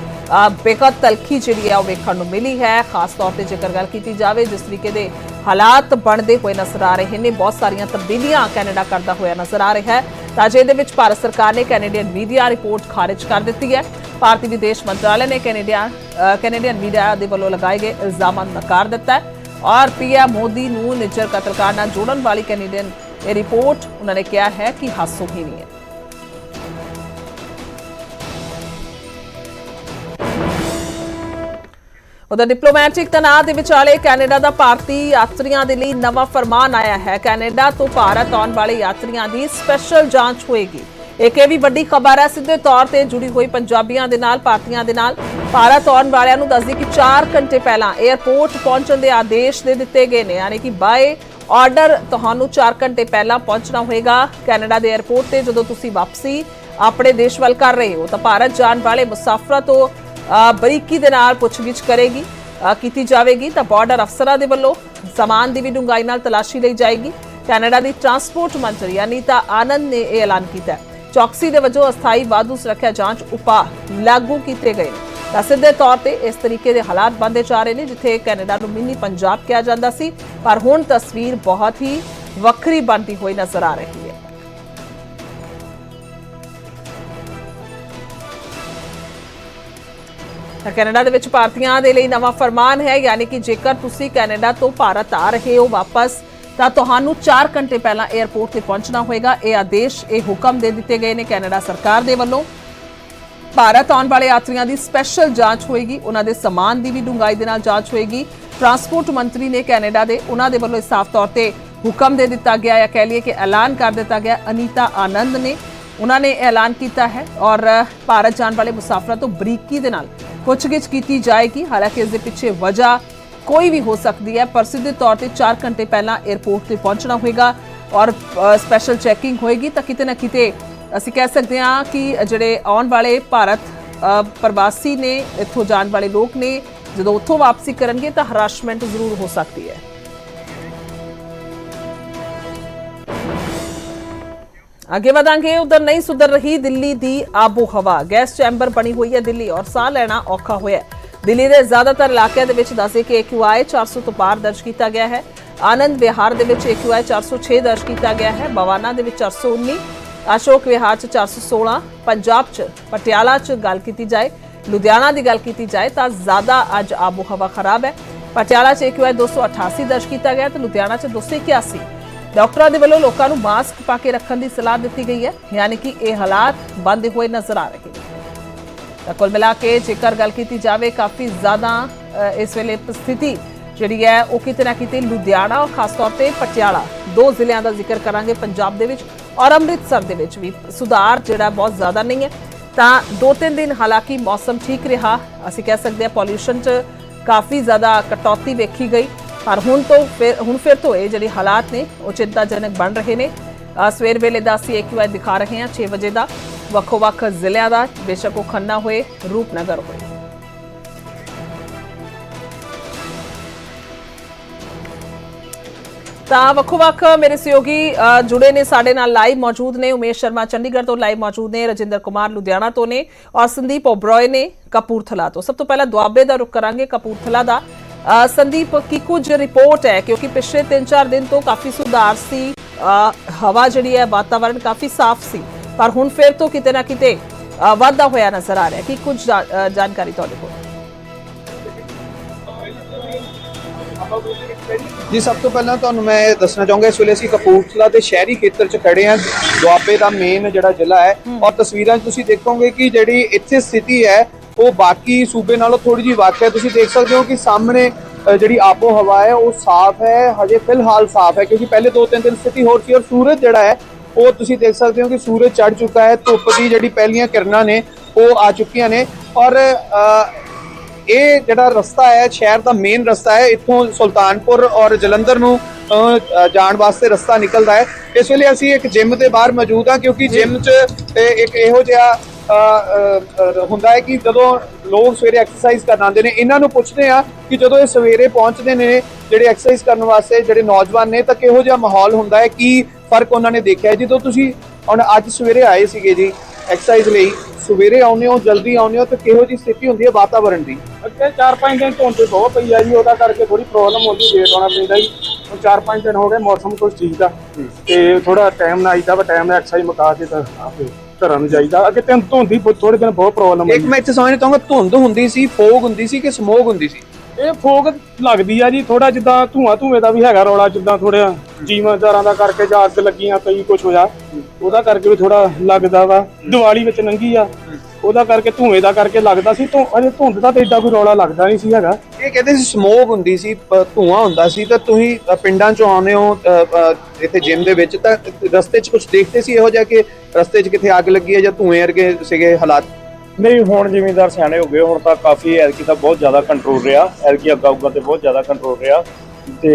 [SPEAKER 1] ਬੇਕਤ ਤਲਖੀ ਜਿਹੜੀ ਹੈ ਉਹ ਵੇਖਣ ਨੂੰ ਮਿਲੀ ਹੈ। ਖਾਸ ਤੌਰ ਤੇ ਜੇਕਰ ਗੱਲ ਕੀਤੀ ਜਾਵੇ, ਜਿਸ ਤਰੀਕੇ ਦੇ ਹਾਲਾਤ ਬਣਦੇ ਹੋਏ ਨਜ਼ਰ ਆ ਰਹੇ ਨੇ, ਬਹੁਤ ਸਾਰੀਆਂ ਤਬਦੀਲੀਆਂ ਕੈਨੇਡਾ ਕਰਦਾ ਹੋਇਆ ਨਜ਼ਰ ਆ ਰਿਹਾ ਹੈ। ਤਾਂ ਜੇ ਦੇ ਵਿੱਚ ਭਾਰਤ ਸਰਕਾਰ ਨੇ ਕੈਨੇਡੀਅਨ ਮੀਡੀਆ ਰਿਪੋਰਟ ਖਾਰਜ ਕਰ ਦਿੱਤੀ ਹੈ। ਭਾਰਤੀ ਵਿਦੇਸ਼ ਮੰਤਰਾਲੇ ਨੇ ਕੈਨੇਡੀਅਨ ਕੈਨੇਡੀਅਨ ਮੀਡੀਆ ਦੇ ਵੱਲੋਂ ਲਗਾਏ ਗਏ ਇਲਜ਼ਾਮਾਂ ਨੂੰ ਨਕਾਰ ਦਿੱਤਾ ਹੈ ਔਰ ਪੀਐਮ ਮੋਦੀ ਨੂੰ ਨਿੱਜਰ ਕਤਲकांड ਨਾਲ ਜੋੜਨ ਵਾਲੀ ਕੈਨੇਡੀਅਨ ਇਹ ਰਿਪੋਰਟ, ਉਹਨਾਂ ਨੇ ਕਿਹਾ ਹੈ ਕਿ ਹਾਸੋਹੀਣੀ ਹੈ। ਉਧਰ ਡਿਪਲੋਮੈਟਿਕ ਤਣਾਅ ਦੇ ਵਿਚਾਲੇ ਕੈਨੇਡਾ ਦਾ ਭਾਰਤੀ ਯਾਤਰੀਆਂ ਦੇ ਲਈ ਨਵਾਂ ਫਰਮਾਨ ਆਇਆ ਹੈ। ਕੈਨੇਡਾ ਤੋਂ ਭਾਰਤ ਆਉਣ ਵਾਲੇ ਯਾਤਰੀਆਂ ਦੀ ਸਪੈਸ਼ਲ ਜਾਂਚ ਹੋਏਗੀ। ਇੱਕ ਇਹ ਵੀ ਵੱਡੀ ਖਬਰ ਹੈ, ਸਿੱਧੇ ਤੌਰ ਤੇ ਜੁੜੀ ਹੋਈ ਪੰਜਾਬੀਆਂ ਦੇ ਨਾਲ, ਭਾਰਤੀਆਂ ਦੇ ਨਾਲ। ਭਾਰਤ ਆਉਣ ਵਾਲਿਆਂ ਨੂੰ ਦੱਸਦੀ ਕਿ 4 ਘੰਟੇ ਪਹਿਲਾਂ 에ਅਰਪੋਰਟ ਪਹੁੰਚਣ ਦੇ ਆਦੇਸ਼ ਦੇ ਦਿੱਤੇ ਗਏ ਨੇ, ਯਾਨੀ ਕਿ ਬਾਏ ਆਰਡਰ ਤੁਹਾਨੂੰ 4 ਘੰਟੇ ਪਹਿਲਾਂ ਪਹੁੰਚਣਾ ਹੋਏਗਾ। ਕੈਨੇਡਾ ਦੇ 에ਅਰਪੋਰਟ ਤੇ ਜਦੋਂ ਤੁਸੀਂ ਵਾਪਸੀ ਆਪਣੇ ਦੇਸ਼ ਵੱਲ ਕਰ ਰਹੇ ਹੋ, ਤਾਂ ਭਾਰਤ ਜਾਣ ਵਾਲੇ ਮੁਸਾਫਰਾਂ ਤੋਂ ਬਰੀਕੀ ਦੇ ਨਾਲ ਪੁੱਛਗਿੱਛ ਕਰੇਗੀ ਕੀਤੀ ਜਾਵੇਗੀ ਤਾਂ ਬਾਰਡਰ ਅਫਸਰਾਂ ਦੇ ਵੱਲੋਂ ਜ਼ਮਾਨ ਦੀ ਵੀ ਡੂੰਘਾਈ ਨਾਲ ਤਲਾਸ਼ੀ ਲਈ ਜਾਏਗੀ। ਕੈਨੇਡਾ ਦੀ ਟਰਾਂਸਪੋਰਟ ਮੰਤਰੀ ਅਨੀਤਾ ਆਨੰਦ ਨੇ ਇਹ ਐਲਾਨ ਕੀਤਾ। ਚੌਕਸੀ ਦੇ ਵਜੋਂ ਅਸਥਾਈ ਵਾਧੂ ਸੁਰੱਖਿਆ ਜਾਂਚ ਉਪਾਅ ਲਾਗੂ ਕੀਤੇ ਗਏ ਨੇ। ਤਾਂ ਸਿੱਧੇ ਤੌਰ ਤੇ ਇਸ ਤਰੀਕੇ ਦੇ ਹਾਲਾਤ ਬਣਦੇ ਜਾ ਰਹੇ ਨੇ, ਜਿੱਥੇ ਕੈਨੇਡਾ ਨੂੰ ਮਿੰਨੀ ਪੰਜਾਬ ਕਿਹਾ ਜਾਂਦਾ ਸੀ। ਪਰ ਹੁਣ ਤਸਵੀਰ ਬਹੁਤ ਹੀ ਵੱਖਰੀ ਬਣਦੀ ਹੋਈ ਨਜ਼ਰ ਆ ਰਹੀ ਹੈ। ਤਾਂ ਕੈਨੇਡਾ ਦੇ ਵਿੱਚ ਭਾਰਤੀਆਂ ਦੇ ਲਈ ਨਵਾਂ ਫਰਮਾਨ ਹੈ, ਯਾਨੀ ਕਿ ਜੇਕਰ ਤੁਸੀਂ ਕੈਨੇਡਾ ਤੋਂ ਭਾਰਤ ਆ ਰਹੇ ਹੋ ਵਾਪਸ, ਤਾਂ ਤੁਹਾਨੂੰ 4 ਘੰਟੇ ਪਹਿਲਾਂ 에ਅਰਪੋਰਟ ਤੇ ਪਹੁੰਚਣਾ ਹੋਏਗਾ। ਇਹ ਆਦੇਸ਼, ਇਹ ਹੁਕਮ ਦੇ ਦਿੱਤੇ ਗਏ ਨੇ ਕੈਨੇਡਾ ਸਰਕਾਰ ਦੇ ਵੱਲੋਂ। ਭਾਰਤ ਆਉਣ ਵਾਲੇ ਯਾਤਰੀਆਂ ਦੀ ਸਪੈਸ਼ਲ ਜਾਂਚ ਹੋਏਗੀ, ਉਹਨਾਂ ਦੇ ਸਮਾਨ ਦੀ ਵੀ ਡੂੰਘਾਈ ਦੇ ਨਾਲ ਜਾਂਚ ਹੋਏਗੀ। ਟਰਾਂਸਪੋਰਟ ਮੰਤਰੀ ਨੇ ਕੈਨੇਡਾ ਦੇ, ਉਹਨਾਂ ਦੇ ਵੱਲੋਂ ਸਾਫ਼ ਤੌਰ ਤੇ ਹੁਕਮ ਦੇ ਦਿੱਤਾ ਗਿਆ ਜਾਂ ਕਹਿ ਲਈਏ ਕਿ ਐਲਾਨ ਕਰ ਦਿੱਤਾ ਗਿਆ, ਅਨੀਤਾ ਆਨੰਦ ਨੇ। ਉਹਨਾਂ ਨੇ ਐਲਾਨ ਕੀਤਾ ਹੈ ਔਰ ਭਾਰਤ ਜਾਣ ਵਾਲੇ ਮੁਸਾਫਰਾਂ ਤੋਂ ਬਰੀਕੀ ਦੇ ਨਾਲ ਪੁੱਛਗਿੱਛ ਕੀਤੀ ਜਾਏਗੀ। ਹਾਲਾਂਕਿ ਇਸ ਦੇ ਪਿੱਛੇ ਵਜ੍ਹਾ ਕੋਈ ਵੀ ਹੋ ਸਕਦੀ ਹੈ, ਪਰ ਸਿੱਧੇ ਤੌਰ ਤੇ 4 ਘੰਟੇ ਪਹਿਲਾਂ 에ਅਰਪੋਰਟ ਤੇ ਪਹੁੰਚਣਾ ਹੋਏਗਾ ਔਰ ਸਪੈਸ਼ਲ ਚੈਕਿੰਗ ਹੋਏਗੀ। ਤਾਂ ਕਿਤੇ ਨਾ ਕਿਤੇ ਅਸੀਂ ਕਹਿ ਸਕਦੇ ਹਾਂ ਕਿ ਜਿਹੜੇ ਆਉਣ ਵਾਲੇ ਭਾਰਤ ਪ੍ਰਵਾਸੀ ਨੇ, ਇੱਥੋਂ ਜਾਣ ਵਾਲੇ ਲੋਕ ਨੇ, ਜਦੋਂ ਉੱਥੋਂ ਵਾਪਸੀ ਕਰਨਗੇ ਤਾਂ ਹਰਾਸਮੈਂਟ ਜ਼ਰੂਰ ਹੋ ਸਕਦੀ ਹੈ। ਅੱਗੇ ਵਧਾਂਗੇ, ਉਧਰ ਨਹੀਂ ਸੁਧਰ ਰਹੀ ਦਿੱਲੀ ਦੀ ਆਬੋ ਹਵਾ ਗੈਸ ਚੈਂਬਰ ਬਣੀ ਹੋਈ ਹੈ ਦਿੱਲੀ ਔਰ ਸਾਹ ਲੈਣਾ ਔਖਾ ਹੋਇਆ ਦਿੱਲੀ ਦੇ ਜ਼ਿਆਦਾਤਰ ਇਲਾਕਿਆਂ ਦੇ ਵਿੱਚ ਦੱਸੇ ਕਿ AQI 400 ਤੋਂ ਪਾਰ ਦਰਜ ਕੀਤਾ ਗਿਆ ਹੈ। ਆਨੰਦ ਵਿਹਾਰ ਦੇ ਵਿੱਚ AQI 406 ਦਰਜ ਕੀਤਾ ਗਿਆ ਹੈ। ਬਵਾਨਾ ਦੇ ਵਿੱਚ 419 ਅਸ਼ੋਕ ਵਿਹਾਰ ਚ 416 ਪੰਜਾਬ ਚ ਪਟਿਆਲਾ ਚ ਗੱਲ ਕੀਤੀ ਜਾਏ, ਲੁਧਿਆਣਾ ਦੀ ਗੱਲ ਕੀਤੀ ਜਾਏ ਤਾਂ ਜ਼ਿਆਦਾ ਅੱਜ ਆਬੋ ਹਵਾ ਖਰਾਬ ਹੈ। ਪਟਿਆਲਾ ਚ AQI 288 ਦਰਜ ਕੀਤਾ ਗਿਆ ਤੇ ਲੁਧਿਆਣਾ ਚ 281 ਡਾਕਟਰਾਂ ਦੇ ਵੱਲੋਂ ਲੋਕਾਂ ਨੂੰ ਮਾਸਕ ਪਾ ਕੇ ਰੱਖਣ ਦੀ ਸਲਾਹ ਦਿੱਤੀ ਗਈ ਹੈ, ਯਾਨੀ ਕਿ ਇਹ ਹਾਲਾਤ ਬੰਦੇ ਹੋਏ ਨਜ਼ਰ ਆ ਰਹੇ ਨੇ। ਤਾਂ ਕੁੱਲ ਮਿਲਾ ਕੇ ਜੇਕਰ ਗੱਲ ਕੀਤੀ ਜਾਵੇ, ਕਾਫੀ ਜ਼ਿਆਦਾ ਇਸ ਵੇਲੇ ਸਥਿਤੀ ਜਿਹੜੀ ਹੈ, ਉਹ ਕਿਤੇ ਨਾ ਕਿਤੇ ਲੁਧਿਆਣਾ ਔਰ ਖਾਸ ਤੌਰ ਤੇ ਪਟਿਆਲਾ, ਦੋ ਜ਼ਿਲ੍ਹਿਆਂ ਦਾ ਜ਼ਿਕਰ ਕਰਾਂਗੇ, ਪੰਜਾਬ ਦੇ ਵਿੱਚ ਔਰ ਅੰਮ੍ਰਿਤਸਰ ਦੇ ਵਿੱਚ ਵੀ ਸੁਧਾਰ ਜਿਹੜਾ ਬਹੁਤ ਜ਼ਿਆਦਾ ਨਹੀਂ ਹੈ। ਤਾਂ ਦੋ ਤਿੰਨ ਦਿਨ ਹਾਲਾਂਕਿ ਮੌਸਮ ਠੀਕ ਰਿਹਾ, ਅਸੀਂ ਕਹਿ ਸਕਦੇ ਹਾਂ ਪੋਲਿਊਸ਼ਨ 'ਚ ਕਾਫੀ ਜ਼ਿਆਦਾ ਕਟੌਤੀ ਵੇਖੀ ਗਈ। ਪਰ ਹੁਣ ਤੋਂ ਫਿਰ ਹੁਣ ਫਿਰ ਤੋਂ ਇਹ ਜਿਹੜੇ ਹਾਲਾਤ ਨੇ ਉਹ ਚਿੰਤਾਜਨਕ ਬਣ ਰਹੇ ਨੇ। ਸਵੇਰ ਵੇਲੇ ਦਾ ਅਸੀਂ AQI ਦਿਖਾ ਰਹੇ ਹਾਂ 6 ਵਜੇ ਦਾ ਵੱਖੋ ਵੱਖ ਜ਼ਿਲ੍ਹਿਆਂ ਦਾ। ਬੇਸ਼ੱਕ ਉਹ ਖੰਨਾ ਹੋਏ ਰੂਪਨਗਰ ਹੋਏ। ਤਾਂ ਵੱਖੋ ਵੱਖ ਮੇਰੇ ਸਹਿਯੋਗੀ ਅ, ਜੁੜੇ ਨੇ ਸਾਡੇ ਨਾਲ ਲਾਈਵ ਮੌਜੂਦ ਨੇ। ਉਮੇਸ਼ ਸ਼ਰਮਾ ਚੰਡੀਗੜ੍ਹ ਤੋਂ ਲਾਈਵ ਮੌਜੂਦ ਨੇ ਰਜਿੰਦਰ ਕੁਮਾਰ ਲੁਧਿਆਣਾ ਤੋਂ ਨੇ ਔਰ ਸੰਦੀਪ ਓਬਰੋਏ ਨੇ ਕਪੂਰਥਲਾ ਤੋਂ। ਸਭ ਤੋਂ ਪਹਿਲਾਂ ਦੁਆਬੇ ਦਾ ਰੁਖ ਕਰਾਂਗੇ ਕਪੂਰਥਲਾ ਦਾ। ਸੰਦੀਪ ਕੀ ਕੁਝ ਰਿਪੋਰਟ ਹੈ? ਕਿਉਂਕਿ ਪਿਛਲੇ 3-4 ਦਿਨ ਤੋਂ ਕਾਫੀ ਸੁਧਾਰ ਸੀ। ਹਵਾ ਜਿਹੜੀ ਹੈ ਵਾਤਾਵਰਣ ਕਾਫੀ ਸਾਫ਼ ਸੀ। ਪਰ ਹੁਣ ਫਿਰ ਤੋਂ ਕਿਤੇ ਨਾ ਕਿਤੇ ਵਾਧਾ ਹੋਇਆ ਨਜ਼ਰ ਆ ਰਿਹਾ ਕੀ ਕੁਝ ਜਾਣਕਾਰੀ ਤੁਹਾਡੇ ਕੋਲ?
[SPEAKER 3] ਜੀ ਸਭ ਤੋਂ ਪਹਿਲਾਂ ਤੁਹਾਨੂੰ ਮੈਂ ਇਹ ਦੱਸਣਾ ਚਾਹੂੰਗਾ ਇਸ ਵੇਲੇ ਅਸੀਂ ਕਪੂਰਥਲਾ ਦੇ ਸ਼ਹਿਰੀ ਖੇਤਰ 'ਚ ਖੜੇ ਹਾਂ। ਦੁਆਬੇ ਦਾ ਮੇਨ ਜਿਹੜਾ ਜ਼ਿਲ੍ਹਾ ਹੈ ਔਰ ਤਸਵੀਰਾਂ 'ਚ ਤੁਸੀਂ ਦੇਖੋਗੇ ਕਿ ਜਿਹੜੀ ਇੱਥੇ ਸਥਿਤੀ ਹੈ ਉਹ ਬਾਕੀ ਸੂਬੇ ਨਾਲੋਂ ਥੋੜੀ ਜਿਹੀ ਵੱਖ ਹੈ। ਤੁਸੀਂ ਦੇਖ ਸਕਦੇ ਹੋ ਕਿ ਸਾਹਮਣੇ ਜਿਹੜੀ ਆਬੋ ਹਵਾ ਹੈ, ਉਹ ਸਾਫ਼ ਹੈ। ਹਜੇ ਫਿਲਹਾਲ ਸਾਫ਼ ਹੈ, ਕਿਉਂਕਿ ਪਹਿਲੇ ਦੋ ਤਿੰਨ ਦਿਨ ਸਥਿਤੀ ਹੋਰ ਸੀ ਔਰ ਸੂਰਜ ਜਿਹੜਾ ਹੈ, ਉਹ ਤੁਸੀਂ ਦੇਖ ਸਕਦੇ ਹੋ ਕਿ ਸੂਰਜ ਚੜ ਚੁੱਕਾ ਹੈ। ਧੁੱਪ ਦੀ ਜਿਹੜੀ ਪਹਿਲੀਆਂ ਕਿਰਨਾਂ ਨੇ, ਉਹ ਆ ਚੁੱਕੀਆਂ ਨੇ। ਔਰ ਇਹ ਜਿਹੜਾ ਰਸਤਾ ਹੈ, ਸ਼ਹਿਰ ਦਾ ਮੇਨ ਰਸਤਾ ਹੈ, ਇੱਥੋਂ ਸੁਲਤਾਨਪੁਰ ਔਰ ਜਲੰਧਰ ਨੂੰ ਜਾਣ ਵਾਸਤੇ ਰਸਤਾ ਨਿਕਲਦਾ ਹੈ। ਇਸ ਵੇਲੇ ਅਸੀਂ ਇੱਕ ਜਿਮ ਦੇ ਬਾਹਰ ਮੌਜੂਦ ਹਾਂ, ਕਿਉਂਕਿ ਜਿਮ 'ਚ ਇੱਕ ਇਹੋ ਜਿਹਾ ਹੁੰਦਾ ਹੈ ਕਿ ਜਦੋਂ ਲੋਕ ਸਵੇਰੇ ਐਕਸਰਸਾਈਜ਼ ਕਰਨ ਆਉਂਦੇ ਨੇ ਇਹਨਾਂ ਨੂੰ ਪੁੱਛਦੇ ਆ ਕਿ ਜਦੋਂ ਇਹ ਸਵੇਰੇ ਪਹੁੰਚਦੇ ਨੇ ਜਿਹੜੇ ਐਕਸਰਸਾਈਜ਼ ਕਰਨ ਵਾਸਤੇ ਜਿਹੜੇ ਨੌਜਵਾਨ ਨੇ ਤਾਂ ਕਿਹੋ ਜਿਹਾ ਮਾਹੌਲ ਹੁੰਦਾ ਹੈ ਕੀ ਫ਼ਰਕ ਉਹਨਾਂ ਨੇ ਦੇਖਿਆ? ਜਦੋਂ ਤੁਸੀਂ ਹੁਣ ਅੱਜ ਸਵੇਰੇ ਆਏ ਸੀਗੇ ਜੀ ਐਕਸਰਸਾਈਜ਼ ਲਈ ਸਵੇਰੇ ਆਉਂਦੇ ਹੋ ਜਲਦੀ ਆਉਂਦੇ ਹੋ ਤਾਂ ਕਿਹੋ ਜਿਹੀ ਸਥਿਤੀ ਹੁੰਦੀ ਹੈ ਵਾਤਾਵਰਣ ਦੀ?
[SPEAKER 4] ਅੱਗੇ 4-5 ਦਿਨ ਧੁੰਦ ਬਹੁਤ ਪਈ ਆ ਜੀ ਉਹਦਾ ਕਰਕੇ ਥੋੜੀ ਪ੍ਰੋਬਲਮ ਹੋ ਗਈ ਲੇਟ ਆਉਣਾ ਪੈਂਦਾ ਜੀ। ਹੁਣ 4-5 ਦਿਨ ਹੋ ਗਏ ਮੌਸਮ ਕੁਝ ਠੀਕ ਆ। ਤੇ ਥੋੜਾ ਟਾਈਮ ਨਾਲ ਆਈਦਾ ਵਾ ਟਾਈਮ ਨਾਲ ਐਕਸਰਸਾਈਜ਼ ਮੁਕਾ ਕੇ ਤਾਂ ਆਪੇ ਘਰਾਂ ਨੂੰ ਜਾਈਦਾ। ਅੱਗੇ ਤਿੰਨ ਧੁੰਦੀ ਥੋੜੇ ਦਿਨ ਬਹੁਤ ਪ੍ਰੋਬਲਮ
[SPEAKER 3] ਇੱਕ
[SPEAKER 4] ਆਈ
[SPEAKER 3] ਮੈਂ ਇੱਥੇ ਸਮਝਣਾ ਚਾਹਾਂਗਾ ਧੁੰਦ ਹੁੰਦੀ ਸੀ ਫੋਗ ਹੁੰਦੀ ਸੀ ਕਿ ਸਮੋਗ ਹੁੰਦੀ ਸੀ?
[SPEAKER 4] ਇਹ ਫੋਗ ਲੱਗਦੀ ਆ ਜੀ ਥੋੜਾ ਜਿੱਦਾਂ ਧੂਆਂ ਧੂਏ ਦਾ ਵੀ ਹੈਗਾ ਰੌਲਾ, ਜਿੱਦਾਂ ਥੋੜਾ ਜੀਵਨਦਾਰਾਂ ਦਾ ਕਰਕੇ ਜਾਂ ਅੱਗ ਲੱਗੀਆਂ ਕਈ ਕੁਝ ਹੋਇਆ। ਉਹਦਾ ਕਰਕੇ ਵੀ ਥੋੜਾ ਲੱਗਦਾ ਵਾ। ਦੀਵਾਲੀ ਵਿੱਚ ਲੰਗੀ ਆ। ਉਹਦਾ ਕਰਕੇ ਧੂਏ ਦਾ ਕਰਕੇ ਲੱਗਦਾ ਸੀ। ਧੁ, ਅਜੇ ਧੁੰਦ ਦਾ ਤਾਂ ਏਡਾ ਕੋਈ ਰੌਲਾ ਲੱਗਦਾ ਨਹੀਂ ਸੀ ਹੈਗਾ।
[SPEAKER 3] ਇਹ ਕਹਿੰਦੇ ਸੀ ਸਮੋਗ ਹੁੰਦੀ ਸੀ, ਪ- ਧੂਆਂ ਹੁੰਦਾ ਸੀ। ਤਾਂ ਤੁਸੀਂ ਪਿੰਡਾਂ ਚੋਂ ਆਉਂਦੇ ਹੋ ਇੱਥੇ ਜਿਮ ਦੇ ਵਿੱਚ, ਤਾਂ ਰਸਤੇ 'ਚ ਕੁਝ ਦੇਖਦੇ ਸੀ ਇਹੋ ਜਿਹਾ ਕਿ ਰਸਤੇ 'ਚ ਕਿਥੇ ਅੱਗ ਲੱਗੀ ਹੈ ਜਾਂ ਧੂਏ ਵਰਗੇ ਸੀਗੇ ਹਾਲਾਤ?
[SPEAKER 5] ਨਹੀਂ, ਹੁਣ ਜ਼ਿਮੀਂਦਾਰ ਸਿਆਣੇ ਹੋ ਗਏ, ਹੁਣ ਤਾਂ ਕਾਫੀ ਐਲਕੀ ਦਾ ਬਹੁਤ ਜ਼ਿਆਦਾ ਕੰਟਰੋਲ ਰਿਹਾ ਐਲਕੀ ਅੱਗਾ ਉੱਗਾ ਤੇ ਬਹੁਤ ਜ਼ਿਆਦਾ ਕੰਟਰੋਲ ਰਿਹਾ। ਤੇ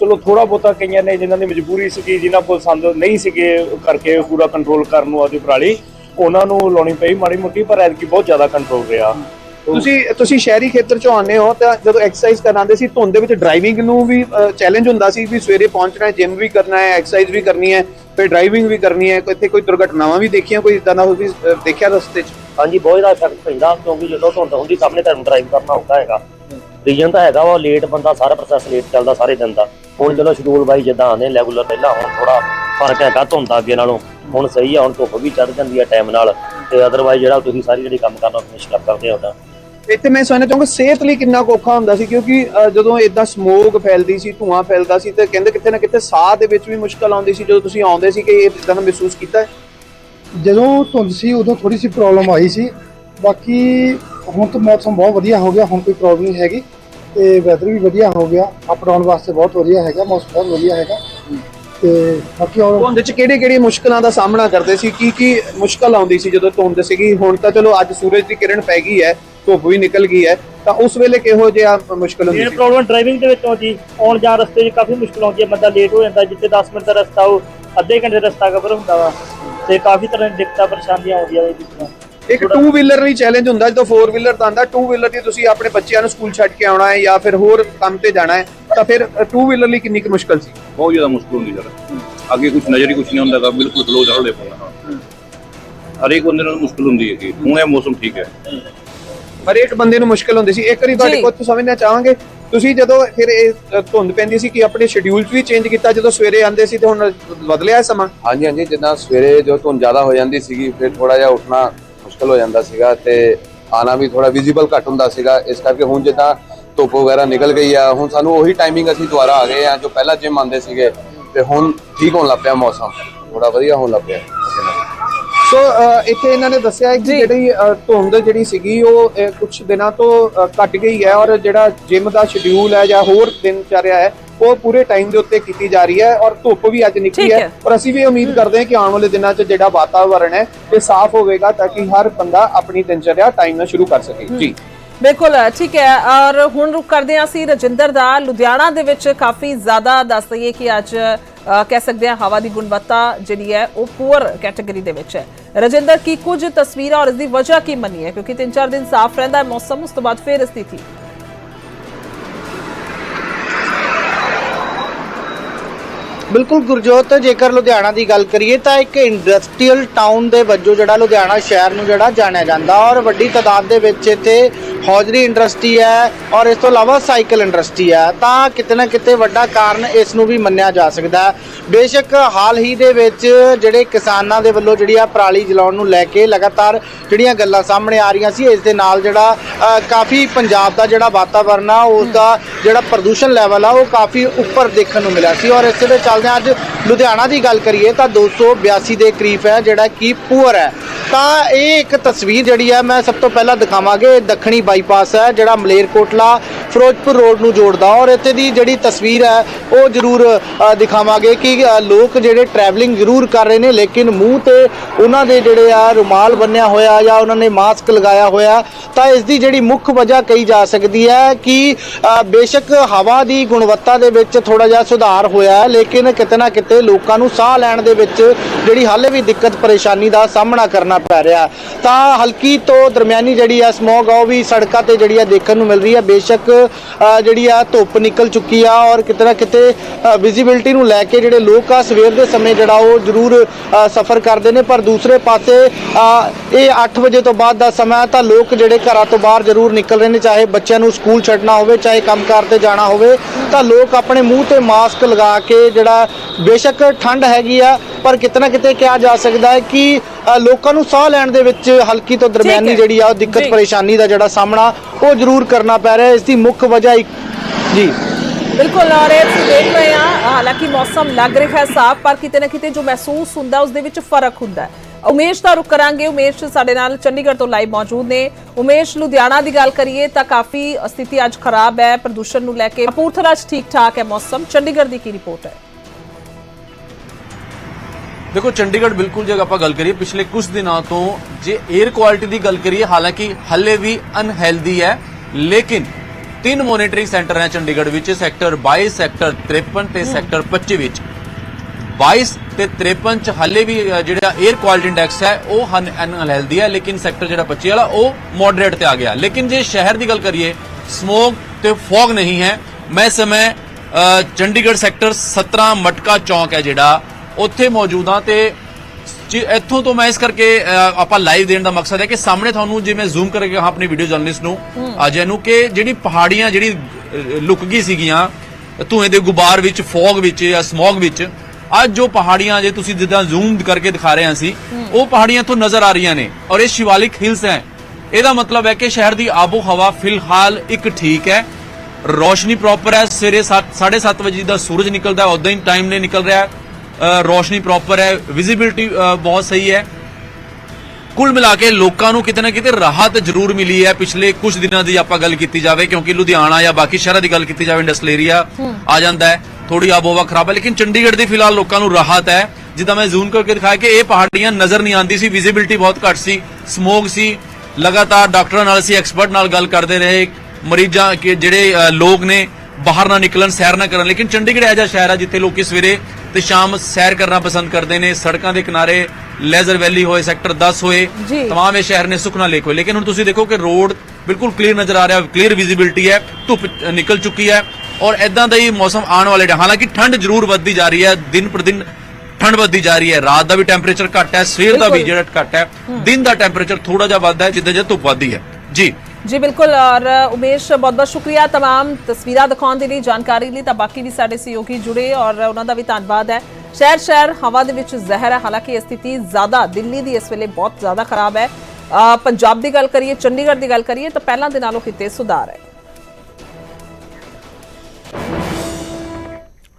[SPEAKER 5] ਚਲੋ ਥੋੜਾ ਬਹੁਤਾ ਕਈਆਂ ਨੇ ਜਿਨ੍ਹਾਂ ਦੀ ਮਜਬੂਰੀ ਸੀਗੀ, ਜਿਨ੍ਹਾਂ ਕੋਲ ਸੰਦ ਨਹੀਂ ਸੀਗੇ, ਕਰਕੇ ਪੂਰਾ ਕੰਟਰੋਲ ਕਰਨ ਨੂੰ ਆਦੀ ਪਰਾਲੀ, ਉਹਨਾਂ ਨੂੰ ਲਾਉਣੀ ਪਈ ਮਾੜੀ ਮੋਟੀ, ਪਰ ਐਲਕੀ ਬਹੁਤ ਜ਼ਿਆਦਾ ਕੰਟਰੋਲ ਰਿਹਾ।
[SPEAKER 3] ਤੁਸੀਂ ਤੁਸੀਂ ਸ਼ਹਿਰੀ ਖੇਤਰ 'ਚੋਂ ਆਉਂਦੇ ਹੋ, ਤਾਂ ਜਦੋਂ ਐਕਸਰਸਾਈਜ਼ ਕਰਾਂਦੇ ਸੀ, ਧੁੰਦ ਦੇ ਵਿੱਚ ਡਰਾਈਵਿੰਗ ਨੂੰ ਵੀ ਚੈਲੰਜ ਹੁੰਦਾ ਸੀ ਵੀ ਸਵੇਰੇ ਪਹੁੰਚਣਾ ਹੈ ਜਿਮ ਵੀ ਕਰਨਾ ਹੈ ਐਕਸਰਸਾਈਜ਼ ਵੀ ਕਰਨੀ ਹੈ, ਫਿਰ ਡਰਾਈਵਿੰਗ ਵੀ ਕਰਨੀ ਹੈ ਇੱਥੇ ਕੋਈ ਦੁਰਘਟਨਾਵਾਂ ਵੀ ਦੇਖੀਆਂ, ਕੋਈ ਇਦਾਂ ਦਾ ਉਹ ਦੇਖਿਆ ਰਸਤੇ 'ਚ?
[SPEAKER 6] ਹਾਂਜੀ, ਬਹੁਤ ਜ਼ਿਆਦਾ ਇਫੈਕਟ ਪੈਂਦਾ ਕਿਉਂਕਿ ਜਦੋਂ ਧੁੰਦ ਹੁੰਦੀ ਸਾਹਮਣੇ ਤੁਹਾਨੂੰ ਡਰਾਈਵ ਕਰਨਾ ਔਖਾ ਹੈਗਾ। ਰੀਜਨ ਤਾਂ ਹੈਗਾ ਵਾ ਲੇਟ ਬੰਦਾ ਸਾਰਾ ਪ੍ਰੋਸੈਸ ਲੇਟ ਚੱਲਦਾ ਸਾਰੇ ਦਿਨ ਦਾ। ਹੁਣ ਚਲੋ ਸ਼ਡਿਊਲ ਵਾਈ ਜਿੱਦਾਂ ਆਉਂਦੇ ਰੈਗੂਲਰ ਪਹਿਲਾਂ ਹੁਣ ਥੋੜਾ ਫ਼ਰਕ ਹੈਗਾ ਧੁੰਦ ਅੱਗੇ ਨਾਲੋਂ। ਹੁਣ ਸਹੀ ਆ, ਹੁਣ ਧੁੱਪ ਵੀ ਚੜ ਜਾਂਦੀ ਆ ਟਾਈਮ ਨਾਲ ਤੇ ਅਦਰਵਾਈਜ਼ ਜਿਹੜਾ ਤੁਸੀਂ ਸਾਰੀ ਜਿਹੜੀ ਕੰਮ ਕਰਨਾ ਫਿਨਿਸ਼ ਕਰ ਸਕਦੇ ਹੋ ਉਹਦਾ
[SPEAKER 3] ਇੱਥੇ ਮੈਂ ਸੁਣਨਾ ਚਾਹੂੰਗਾ ਸਿਹਤ ਲਈ ਕਿੰਨਾ ਕੁ ਔਖਾ ਹੁੰਦਾ ਸੀ, ਕਿਉਂਕਿ ਜਦੋਂ ਇਦਾਂ ਸਮੋਗ ਫੈਲਦੀ ਸੀ, ਧੂਆਂ ਫੈਲਦਾ ਸੀ ਤੇ ਕਹਿੰਦੇ ਕਿਤੇ ਨਾ ਕਿਤੇ ਸਾਹ ਦੇ ਵਿੱਚ ਵੀ ਮੁਸ਼ਕਲ ਆਉਂਦੀ ਸੀ, ਜਦੋਂ ਤੁਸੀਂ ਆਉਂਦੇ ਸੀ ਕਿ ਇਹ ਇਦਾਂ ਦਾ ਮਹਿਸੂਸ ਕੀਤਾ? ਹੈ
[SPEAKER 7] ਜਦੋਂ ਧੁੰਦ ਸੀ ਉਦੋਂ ਥੋੜੀ ਸੀ ਪ੍ਰੋਬਲਮ ਆਈ ਸੀ। ਬਾਕੀ ਹੁਣ ਤਾਂ ਮੌਸਮ ਬਹੁਤ ਵਧੀਆ ਹੋ ਗਿਆ ਹੁਣ ਕੋਈ ਪ੍ਰੋਬਲਮ ਨਹੀਂ ਹੈਗੀ। ਤੇ ਵੈਦਰ ਵੀ ਵਧੀਆ ਹੋ ਗਿਆ ਅਪ ਡਾਊਨ ਵਾਸਤੇ ਬਹੁਤ ਵਧੀਆ ਹੈਗਾ ਮੌਸਮ ਬਹੁਤ ਵਧੀਆ ਹੈਗਾ। ਤੇ ਬਾਕੀ ਹੋਰ?
[SPEAKER 3] ਧੁੰਦ 'ਚ ਕਿਹੜੇ ਕਿਹੜੇ ਮੁਸ਼ਕਲਾਂ ਦਾ ਸਾਹਮਣਾ ਕਰਦੇ ਸੀ? ਕੀ ਕੀ ਮੁਸ਼ਕਲ ਆਉਂਦੀ ਸੀ ਜਦੋਂ ਧੁੰਦ ਸੀਗੀ? ਹੁਣ ਤਾਂ ਚਲੋ ਅੱਜ ਸੂਰਜ ਦੀ ਕਿਰਨ ਪੈ ਗਈ ਹੈ ਧੁੱਪ ਵੀ ਨਿਕਲ ਗਈ ਹੈ ਤਾਂ ਉਸ ਵੇਲੇ ਕਿਹੋ ਜਿਹਾ ਮੁਸ਼ਕਲ ਹੁੰਦੀ ਸੀ?
[SPEAKER 8] ਪ੍ਰੋਬਲਮ ਡਰਾਈਵਿੰਗ ਦੇ ਵਿੱਚ ਆਉਂਦੀ ਆਉਣ ਜਾਣ ਰਸਤੇ 'ਚ ਕਾਫੀ ਮੁਸ਼ਕਲ ਆਉਂਦੀ ਹੈ। ਬੰਦਾ ਲੇਟ ਹੋ ਜਾਂਦਾ ਜਿੱਥੇ 10 ਮਿੰਟ ਦਾ ਰਸਤਾ ਉਹ ਅੱਧੇ ਘੰਟੇ ਦਾ ਰਸਤਾ ਕਵਰ ਹੁੰਦਾ ਵਾ। ਤੇ ਕਾਫੀ ਤਰ੍ਹਾਂ ਦੀ ਦਿੱਕਤਾਂ ਪਰੇਸ਼ਾਨੀਆਂ ਆਉਂਦੀਆਂ ਵਾ ਜਿਸ ਤਰ੍ਹਾਂ।
[SPEAKER 3] ਇੱਕ ਟੂ ਵੀਲਰ ਲਈ ਚੈਲੰਜ ਹੁੰਦਾ ਜਦੋਂ 4 ਵੀਲਰ ਦਾ ਆਂਦਾ ਟੂ ਵੀਲਰ ਦੀ ਤੁਸੀਂ ਆਪਣੇ ਬੱਚਿਆਂ ਨੂੰ ਸਕੂਲ ਛੱਡ ਕੇ ਆਉਣਾ ਹੈ ਜਾਂ ਫਿਰ ਹੋਰ ਕੰਮ ਤੇ ਜਾਣਾ ਹੈ ਤਾਂ ਫਿਰ ਟੂ ਵੀਲਰ ਲਈ ਕਿੰਨੀ ਕੁ ਮੁਸ਼ਕਲ ਸੀ?
[SPEAKER 9] ਬਹੁਤ ਜ਼ਿਆਦਾ ਮੁਸ਼ਕਲ ਹੁੰਦੀ ਸਰ। ਅੱਗੇ ਕੁਝ ਨਜ਼ਰ ਹੀ ਕੁਝ ਨਹੀਂ ਹੁੰਦਾ ਗਾ ਬਿਲਕੁਲ ਸਲੋ ਚੱਲਦੇ ਪਏ ਹਰੇਕ ਬੰਦੇ ਨੂੰ ਮੁਸ਼ਕਲ ਹੁੰਦੀ ਹੈ ਕਿ ਹੁਣ ਇਹ ਮੌਸਮ ਠੀਕ ਹੈ।
[SPEAKER 3] ਹਰੇਕ ਬੰਦੇ ਨੂੰ ਮੁਸ਼ਕਲ ਹੁੰਦੀ ਸੀ। ਇੱਕ ਵਾਰੀ ਤੁਹਾਡੇ। ਕੋਲ ਤੋਂ ਸਮਝਣਾ ਚਾਹਾਂਗੇ? ਤੁਸੀਂ ਜਦੋਂ ਫਿਰ ਇਹ ਧੁੰਦ ਪੈਂਦੀ ਸੀ ਕਿ ਆਪਣੇ ਸ਼ਡਿਊਲ ਵੀ ਚੇਂਜ ਕੀਤਾ, ਜਦੋਂ ਸਵੇਰੇ ਆਉਂਦੇ ਸੀ ਤੇ ਹੁਣ ਬਦਲਿਆ ਸਮਾਂ?
[SPEAKER 10] ਹਾਂਜੀ ਹਾਂਜੀ, ਜਿੱਦਾਂ ਸਵੇਰੇ ਜੋ ਧੁੰਦ ਜ਼ਿਆਦਾ ਹੋ ਜਾਂਦੀ ਸੀਗੀ, ਫਿਰ ਥੋੜਾ ਜਿਹਾ ਉੱਠਣਾ ਮੁਸ਼ਕਲ ਹੋ ਜਾਂਦਾ ਸੀਗਾ ਤੇ ਆਣਾ ਵੀ ਥੋੜਾ ਵਿਜ਼ੀਬਲ ਘੱਟ ਹੁੰਦਾ ਸੀਗਾ। ਇਸ ਕਰਕੇ ਹੁਣ ਜਿੱਦਾਂ ਧੁੱਪ ਵਗੈਰਾ ਨਿਕਲ ਗਈ ਆ, ਹੁਣ ਸਾਨੂੰ ਉਹੀ ਟਾਈਮਿੰਗ ਅਸੀਂ ਦੁਬਾਰਾ ਆ ਗਏ ਆ, ਜੋ ਪਹਿਲਾਂ ਜਿਮ ਆਉਂਦੇ ਸੀਗੇ, ਤੇ ਹੁਣ ਠੀਕ ਹੋਣ ਲੱਗ ਪਿਆ ਮੌਸਮ। ਥੋੜਾ ਵਧੀਆ ਹੋਣ ਲੱਗ ਪਿਆ।
[SPEAKER 3] ਸੋ ਇੱਥੇ ਇਹਨਾਂ ਨੇ ਦੱਸਿਆ ਹੈ ਕਿ। ਜਿਹੜੀ ਧੁੰਦ ਜਿਹੜੀ ਸੀਗੀ ਉਹ ਕੁਝ ਦਿਨਾਂ ਤੋਂ ਘਟ ਗਈ ਹੈ ਔਰ ਜਿਹੜਾ ਜਿਮ ਦਾ ਸ਼ਡਿਊਲ ਹੈ ਜਾਂ ਹੋਰ ਦਿਨ ਚੱਲ ਰਿਹਾ ਹੈ ਉਹ ਪੂਰੇ ਟਾਈਮ ਦੇ ਉੱਤੇ ਕੀਤੀ ਜਾ ਰਹੀ ਹੈ ਔਰ ਧੁੱਪ ਵੀ ਅੱਜ ਨਿਕਲੀ ਹੈ
[SPEAKER 1] ਹੈ।
[SPEAKER 3] ਔਰ ਅਸੀਂ ਵੀ ਉਮੀਦ ਕਰਦੇ ਹਾਂ ਕਿ ਆਉਣ ਵਾਲੇ ਦਿਨਾਂ 'ਚ ਜਿਹੜਾ ਵਾਤਾਵਰਣ ਹੈ ਇਹ ਸਾਫ਼ ਹੋਵੇਗਾ ਤਾਂ ਕਿ ਹਰ ਬੰਦਾ ਆਪਣੀ ਦਿਨਚਰਿਆ ਟਾਈਮ ਨਾਲ ਸ਼ੁਰੂ ਕਰ ਸਕੇ ਜੀ
[SPEAKER 1] ਬਿਲਕੁਲ, ਠੀਕ ਹੈ। ਔਰ ਹੁਣ ਰੁਕ ਕਰਦੇ ਹਾਂ ਅਸੀਂ ਰਜਿੰਦਰ ਦਾ। ਲੁਧਿਆਣਾ ਦੇ ਵਿੱਚ ਕਾਫੀ ਜ਼ਿਆਦਾ ਦੱਸ ਦਈਏ ਕਿ ਅੱਜ ਕਹਿ ਸਕਦੇ ਹਾਂ ਹਵਾ ਦੀ ਗੁਣਵੱਤਾ ਜਿਹੜੀ ਹੈ, ਉਹ ਪੂਅਰ ਕੈਟਾਗਰੀ ਦੇ ਵਿੱਚ ਹੈ। ਰਜਿੰਦਰ, ਕੀ ਕੁਝ ਤਸਵੀਰਾਂ ਔਰ ਇਸ ਦੀ ਵਜ੍ਹਾ ਕੀ ਮੰਨੀ ਹੈ? ਕਿਉਂਕਿ 3-4 ਦਿਨ ਸਾਫ਼ ਰਹਿੰਦਾ ਹੈ ਮੌਸਮ, ਉਸ ਤੋਂ ਬਾਅਦ ਫਿਰ ਸਥਿਤੀ
[SPEAKER 2] ਬਿਲਕੁਲ ਗੁਰਜੋਤ, ਜੇਕਰ ਲੁਧਿਆਣਾ ਦੀ ਗੱਲ ਕਰੀਏ ਤਾਂ ਇੱਕ ਇੰਡਸਟਰੀਅਲ ਟਾਊਨ ਦੇ ਵਜੋਂ ਜਿਹੜਾ ਲੁਧਿਆਣਾ ਸ਼ਹਿਰ ਨੂੰ ਜਿਹੜਾ ਜਾਣਿਆ ਜਾਂਦਾ ਔਰ ਵੱਡੀ ਤਾਦਾਦ ਦੇ ਵਿੱਚ ਇੱਥੇ ਹੌਜ਼ਰੀ ਇੰਡਸਟਰੀ ਹੈ ਔਰ ਇਸ ਤੋਂ ਇਲਾਵਾ ਸਾਈਕਲ ਇੰਡਸਟਰੀ ਹੈ, ਤਾਂ ਕਿਤੇ ਨਾ ਕਿਤੇ ਵੱਡਾ ਕਾਰਨ ਇਸ ਨੂੰ ਵੀ ਮੰਨਿਆ ਜਾ ਸਕਦਾ ਹੈ। ਬੇਸ਼ੱਕ ਹਾਲ ਹੀ ਦੇ ਵਿੱਚ ਜਿਹੜੇ ਕਿਸਾਨਾਂ ਦੇ ਵੱਲੋਂ ਜਿਹੜੀ ਆ ਪਰਾਲੀ ਜਲਾਉਣ ਨੂੰ ਲੈ ਕੇ ਲਗਾਤਾਰ ਜਿਹੜੀਆਂ ਗੱਲਾਂ ਸਾਹਮਣੇ ਆ ਰਹੀਆਂ ਸੀ, ਇਸ ਦੇ ਨਾਲ ਜਿਹੜਾ ਕਾਫੀ ਪੰਜਾਬ ਦਾ ਜਿਹੜਾ ਵਾਤਾਵਰਨ ਆ, ਉਸ ਦਾ ਜਿਹੜਾ ਪ੍ਰਦੂਸ਼ਣ ਲੈਵਲ ਆ, ਉਹ ਕਾਫੀ ਉੱਪਰ ਦੇਖਣ ਨੂੰ ਮਿਲਿਆ ਸੀ ਔਰ ਇਸ ਦੇ ਚੱਲਦਿਆਂ ਅੱਜ ਲੁਧਿਆਣਾ ਦੀ ਗੱਲ ਕਰੀਏ ਤਾਂ 282 ਦੇ ਕਰੀਬ ਹੈ ਜਿਹੜਾ ਕਿ ਪੂਅਰ ਹੈ। ਤਾਂ ਇਹ ਇੱਕ ਤਸਵੀਰ ਜਿਹੜੀ ਹੈ ਮੈਂ ਸਭ ਤੋਂ ਪਹਿਲਾਂ ਦਿਖਾਵਾਂਗੇ। ਦੱਖਣੀ ਬਾਈਪਾਸ ਹੈ ਜਿਹੜਾ ਮਲੇਰਕੋਟਲਾ ਫਿਰੋਜ਼ਪੁਰ ਰੋਡ ਨੂੰ ਜੋੜਦਾ ਔਰ ਇੱਥੇ ਦੀ ਜਿਹੜੀ ਤਸਵੀਰ ਹੈ, ਉਹ ਜ਼ਰੂਰ ਦਿਖਾਵਾਂਗੇ ਕਿ ਲੋਕ ਜਿਹੜੇ ਟਰੈਵਲਿੰਗ ਜ਼ਰੂਰ ਕਰ ਰਹੇ ਨੇ, ਲੇਕਿਨ ਮੂੰਹ ਤੇ ਉਹਨਾਂ ਦੇ ਜਿਹੜੇ ਆ ਰੁਮਾਲ ਬੰਨਿਆ ਹੋਇਆ ਜਾਂ ਉਹਨਾਂ ਨੇ ਮਾਸਕ ਲਗਾਇਆ ਹੋਇਆ, ਤਾਂ ਇਸ ਦੀ ਜਿਹੜੀ ਮੁੱਖ ਵਜ੍ਹਾ ਕਹੀ ਜਾ ਸਕਦੀ ਹੈ ਕਿ ਬੇਸ਼ੱਕ ਹਵਾ ਦੀ ਗੁਣਵੱਤਾ ਦੇ ਵਿੱਚ ਥੋੜਾ ਜਿਹਾ ਸੁਧਾਰ ਹੋਇਆ ਹੈ, ਲੇਕਿਨ ਕਿਤੇ ਨਾ ਕਿਤੇ ਲੋਕਾਂ ਨੂੰ ਸਾਹ ਲੈਣ ਦੇ ਵਿੱਚ ਜਿਹੜੀ ਹਾਲੇ ਵੀ ਦਿੱਕਤ ਪਰੇਸ਼ਾਨੀ ਦਾ ਸਾਹਮਣਾ ਕਰਨਾ ਪੈ ਰਿਹਾ ਤਾਂ ਹਲਕੀ ਤੋਂ ਦਰਮਿਆਨੀ ਜਿਹੜੀ ਆ ਸਮੋਗ ਆ ਉਹ ਵੀ ਸੜਕਾਂ ਤੇ ਜਿਹੜੀ ਆ ਦੇਖਣ ਨੂੰ ਮਿਲ ਰਹੀ ਹੈ। ਬੇਸ਼ੱਕ ਜਿਹੜੀ ਆ ਧੁੱਪ ਨਿਕਲ ਚੁੱਕੀ ਆ ਔਰ ਕਿਤੇ ਨਾ ਕਿਤੇ ਵਿਜ਼ਿਬਿਲਟੀ ਨੂੰ ਲੈ ਕੇ ਜਿਹੜੇ ਲੋਕ ਆ ਸਵੇਰ ਦੇ ਸਮੇਂ ਜਿਹੜਾ ਉਹ ਜ਼ਰੂਰ ਸਫ਼ਰ ਕਰਦੇ ਨੇ ਪਰ ਦੂਸਰੇ ਪਾਸੇ ਇਹ 8 ਵਜੇ ਤੋਂ ਬਾਅਦ ਦਾ ਸਮਾਂ ਤਾਂ ਲੋਕ ਜਿਹੜੇ ਘਰਾਂ ਤੋਂ ਬਾਹਰ ਜ਼ਰੂਰ ਨਿਕਲ ਰਹੇ ਨੇ ਚਾਹੇ ਬੱਚਿਆਂ ਨੂੰ ਸਕੂਲ ਛੱਡਣਾ ਹੋਵੇ ਚਾਹੇ ਕੰਮਕਾਰ ਤੇ ਜਾਣਾ ਹੋਵੇ ਤਾਂ ਲੋਕ ਆਪਣੇ ਮੂੰਹ ਤੇ ਮਾਸਕ ਲਗਾ ਕੇ ਜਿਹੜਾ ਬੇਸ਼ੱਕ ਠੰਡ ਹੈਗੀ ਆ ਪਰ ਕਿਤੇ ਨਾ ਕਿਤੇ ਕਿਹਾ ਜਾ ਸਕਦਾ ਹੈ ਕਿ ਲੋਕਾਂ ਨੂੰ ਸਾਹ ਲੈਣ ਦੇ ਵਿੱਚ ਹਲਕੀ ਤੋਂ ਦਰਮਿਆਨੀ। ਜਿਹੜੀ ਆ ਉਹ ਦਿੱਕਤ। ਪਰੇਸ਼ਾਨੀ ਦਾ ਜਿਹੜਾ ਸਾਹਮਣਾ ਉਹ ਜ਼ਰੂਰ ਕਰਨਾ ਪੈ ਰਿਹਾ ਇਸ ਦੀ ਮੁੱਖ ਵਜ੍ਹਾ ਇੱਕ ਜੀ।
[SPEAKER 1] ਬਿਲਕੁਲ ਔਰ ਇਹ ਅਸੀਂ ਦੇਖ ਰਹੇ ਹਾਂ। ਹਾਲਾਂਕਿ ਮੌਸਮ ਲੱਗ ਰਿਹਾ ਹੈ ਸਾਫ਼ ਪਰ ਕਿਤੇ ਨਾ ਕਿਤੇ ਜੋ ਮਹਿਸੂਸ ਹੁੰਦਾ ਉਸ ਦੇ ਵਿੱਚ ਫ਼ਰਕ ਹੁੰਦਾ ਹੈ। ਉਮੇਸ਼ ਦਾ ਰੁਕ ਕਰਾਂਗੇ। ਉਮੇਸ਼ ਸਾਡੇ ਨਾਲ ਚੰਡੀਗੜ੍ਹ ਤੋਂ ਲਾਈਵ ਮੌਜੂਦ ਨੇ। ਉਮੇਸ਼ ਲੁਧਿਆਣਾ ਦੀ ਗੱਲ ਕਰੀਏ ਤਾਂ ਕਾਫੀ ਸਥਿਤੀ ਅੱਜ ਖਰਾਬ ਹੈ ਪ੍ਰਦੂਸ਼ਣ ਨੂੰ ਲੈ ਕੇ। ਕਪੂਰਥਲਾ 'ਚ ਠੀਕ ਠਾਕ ਹੈ ਮੌਸਮ। ਚੰਡੀਗੜ੍ਹ ਦੀ ਕੀ ਰਿਪੋਰਟ ਹੈ?
[SPEAKER 11] ਦੇਖੋ ਚੰਡੀਗੜ੍ਹ ਬਿਲਕੁਲ ਜੇ ਆਪਾਂ ਗੱਲ ਕਰੀਏ ਪਿਛਲੇ ਕੁਝ ਦਿਨਾਂ ਤੋਂ ਜੇ 에ਅਰ ਕੁਆਲਿਟੀ ਦੀ ਗੱਲ ਕਰੀਏ ਹਾਲਾਂਕਿ ਹੱਲੇ ਵੀ ਅਨਹੈਲਦੀ ਹੈ। ਲੇਕਿਨ ਤਿੰਨ ਮੋਨੀਟਰਿੰਗ ਸੈਂਟਰ ਹੈ ਚੰਡੀਗੜ੍ਹ ਵਿੱਚ ਸੈਕਟਰ 22 ਸੈਕਟਰ 53 ਤੇ ਸੈਕਟਰ 25 ਵਿੱਚ। 22 ਤੇ 53 ਚ ਹੱਲੇ ਵੀ ਜਿਹੜਾ 에ਅਰ ਕੁਆਲਿਟੀ ਇੰਡੈਕਸ ਹੈ ਉਹ ਅਨਹੈਲਦੀ ਹੈ ਲੇਕਿਨ ਸੈਕਟਰ ਜਿਹੜਾ 25 ਵਾਲਾ ਉਹ ਮੋਡਰੇਟ ਤੇ ਆ ਗਿਆ। ਲੇਕਿਨ ਜੇ ਸ਼ਹਿਰ ਦੀ ਗੱਲ ਕਰੀਏ ਸਮੋਗ ਤੇ ਫੌਗ ਨਹੀਂ ਹੈ। ਮੈਂ ਸਮੇਂ ਚੰਡੀਗੜ੍ਹ ਸੈਕਟਰ 17 ਮਟਕਾ ਚੌਂਕ ਹੈ ਜਿਹੜਾ ਉੱਥੇ ਮੌਜੂਦ ਹਾਂ ਤੇ ਜੀ ਇੱਥੋਂ ਤੋਂ ਮੈਂ ਇਸ ਕਰਕੇ ਆਪਾਂ ਲਾਈਵ ਦੇਣ ਦਾ ਮਕਸਦ ਹੈ ਕਿ ਸਾਹਮਣੇ ਤੁਹਾਨੂੰ ਜੇ ਮੈਂ ਜ਼ੂਮ ਕਰਕੇ ਕਹਾਂ ਆਪਣੀ ਵੀਡੀਓ ਜਰਨਲਿਸਟ ਨੂੰ ਅੱਜ ਇਹਨੂੰ ਕਿ ਜਿਹੜੀ ਪਹਾੜੀਆਂ ਜਿਹੜੀ ਲੁਕ ਗਈ ਸੀਗੀਆਂ ਧੂਏ ਦੇ ਗੁਬਾਰ ਵਿੱਚ ਫੌਗ ਵਿੱਚ ਜਾਂ ਸਮੌਗ ਵਿੱਚ ਅੱਜ ਜੋ ਪਹਾੜੀਆਂ ਜੇ ਤੁਸੀਂ ਜਿੱਦਾਂ ਜ਼ੂਮ ਕਰਕੇ ਦਿਖਾ ਰਹੇ ਹਾਂ ਸੀ ਉਹ ਪਹਾੜੀਆਂ ਤੋਂ ਨਜ਼ਰ ਆ ਰਹੀਆਂ ਨੇ ਔਰ ਇਹ ਸ਼ਿਵਾਲਿਕ ਹਿਲਸ ਹੈ। ਇਹਦਾ ਮਤਲਬ ਹੈ ਕਿ ਸ਼ਹਿਰ ਦੀ ਆਬੋ ਹਵਾ ਫਿਲਹਾਲ ਇੱਕ ਠੀਕ ਹੈ। ਰੋਸ਼ਨੀ ਪ੍ਰੋਪਰ ਹੈ ਸਵੇਰੇ 7:30 ਵਜੇ ਦਾ ਸੂਰਜ ਨਿਕਲਦਾ ਹੈ ਉਦਾਂ ਹੀ ਟਾਈਮ ਨੇ ਨਿਕਲ ਰਿਹਾ। ਹੈ ਰੋਸ਼ਨੀ ਪ੍ਰੋਪਰ ਹੈ ਵਿਜ਼ਿਬਿਲਟੀ ਬਹੁਤ ਸਹੀ ਹੈ। ਕੁੱਲ ਮਿਲਾ ਕੇ ਲੋਕਾਂ ਨੂੰ ਕਿਤੇ ਨਾ ਕਿਤੇ ਰਾਹਤ ਜ਼ਰੂਰ ਮਿਲੀ ਹੈ ਪਿਛਲੇ ਕੁਝ ਦਿਨਾਂ ਦੀ ਆਪਾਂ ਗੱਲ ਕੀਤੀ ਜਾਵੇ ਕਿਉਂਕਿ ਲੁਧਿਆਣਾ ਜਾਂ ਬਾਕੀ ਸ਼ਹਿਰਾਂ ਦੀ ਗੱਲ ਕੀਤੀ ਜਾਵੇ ਇੰਡਸਟਰੀਅਲ ਏਰੀਆ ਆ ਜਾਂਦਾ ਹੈ। ਥੋੜੀ ਆਬੋਵਾ ਖਰਾਬ ਹੈ ਲੇਕਿਨ ਚੰਡੀਗੜ੍ਹ ਦੀ ਫਿਲਹਾਲ ਲੋਕਾਂ ਨੂੰ ਰਾਹਤ ਹੈ। ਜਿੱਦਾਂ ਮੈਂ ਜ਼ੂਮ ਕਰਕੇ ਦਿਖਾਇਆ ਕਿ ਇਹ ਪਹਾੜੀਆਂ ਨਜ਼ਰ ਨਹੀਂ ਆਉਂਦੀ ਸੀ ਵਿਜ਼ਿਬਿਲਟੀ ਬਹੁਤ ਘੱਟ ਸੀ ਸਮੋਗ ਸੀ। ਲਗਾਤਾਰ ਡਾਕਟਰਾਂ ਨਾਲ ਅਸੀਂ ਐਕਸਪਰਟ ਨਾਲ ਗੱਲ ਕਰਦੇ ਰਹੇ। ਮਰੀਜ਼ਾਂ ਕਿ ਜਿਹੜੇ ਲੋਕ ਨੇ ਬਾਹਰ ਨਾ ਨਿਕਲਣ ਸੈਰ ਨਾ ਕਰਨ। ਲੇਕਿਨ ਚੰਡੀਗੜ੍ਹ ਜਿਹਾ ਸ਼ਹਿਰ ਆ ਜਿੱਥੇ ਲੋਕੀ ਸਵੇਰੇ ਤੇ ਸ਼ਾਮ ਸੈਰ ਕਰਨਾ ਪਸੰਦ ਕਰਦੇ ਨੇ ਸੜਕਾਂ ਦੇ ਕਿਨਾਰੇ ਲੈਜ਼ਰ ਵੈਲੀ ਹੋਏ ਸੈਕਟਰ 10 ਹੋਏ। ਤਮਾਮ ਇਹ ਸ਼ਹਿਰ ਨੇ ਸੁਖਨਾ ਲੇਕ ਹੋਏ। ਲੇਕਿਨ ਹੁਣ ਤੁਸੀਂ ਦੇਖੋ ਕਿ ਰੋਡ ਬਿਲਕੁਲ ਕਲੀਅਰ ਨਜ਼ਰ ਆ ਰਿਹਾ ਕਲੀਅਰ ਵਿਜ਼ਿਬਿਲਟੀ ਹੈ ਧੁੱਪ ਨਿਕਲ ਚੁੱਕੀ ਹੈ ਔਰ ਐਦਾਂ ਦਾ ਹੀ ਮੌਸਮ ਆਉਣ ਵਾਲੇ ਹਾਲਾਂਕਿ ਠੰਡ ਜ਼ਰੂਰ ਵੱਧਦੀ ਜਾ ਰਹੀ ਹੈ ਦਿਨ ਪਰ ਦਿਨ ਠੰਡ ਵੱਧਦੀ ਜਾ ਰਹੀ ਹੈ। ਰਾਤ ਦਾ ਵੀ ਟੈਂਪਰੇਚਰ ਘੱਟ ਹੈ ਸਵੇਰ ਦਾ ਵੀ। ਜਿਹੜਾ ਘੱਟ ਹੈ ਦਿਨ ਦਾ ਟੈਂਪਰੇਚਰ ਥੋੜਾ ਜਿਹਾ ਵੱਧਦਾ ਹੈ ਜਿੱਦਾਂ ਜਿੱਦਾਂ ਧੁੱਪ ਵੱਧਦੀ ਹੈ। ਜੀ।
[SPEAKER 1] ਜੀ ਬਿਲਕੁਲ ਔਰ ਉਮੇਸ਼ ਬਹੁਤ ਬਹੁਤ ਸ਼ੁਕਰੀਆ तमाम ਤਸਵੀਰਾਂ ਦਿਖਾਉਣ ਦੇ ਲਈ ਜਾਣਕਾਰੀ ਲਈ ਤਾਂ ਬਾਕੀ ਵੀ ਸਾਡੇ ਸਹਿਯੋਗੀ ਜੁੜੇ ਔਰ ਉਹਨਾਂ ਦਾ ਵੀ ਧੰਨਵਾਦ ਹੈ ਸ਼ਹਿਰ ਸ਼ਹਿਰ ਹਵਾ ਦੇ ਵਿੱਚ ਜ਼ਹਿਰ ਹੈ ਹਾਲਾਂਕਿ ਇਹ ਸਥਿਤੀ ਜ਼ਿਆਦਾ ਦਿੱਲੀ ਦੀ ਇਸ ਵੇਲੇ ਬਹੁਤ ਜ਼ਿਆਦਾ ਖਰਾਬ ਹੈ ਅ, ਪੰਜਾਬ ਦੀ ਗੱਲ ਕਰੀਏ ਚੰਡੀਗੜ੍ਹ ਦੀ ਗੱਲ ਕਰੀਏ ਤਾਂ ਪਹਿਲਾਂ ਦੇ ਨਾਲੋਂ ਕਿਤੇ ਸੁਧਾਰ ਹੈ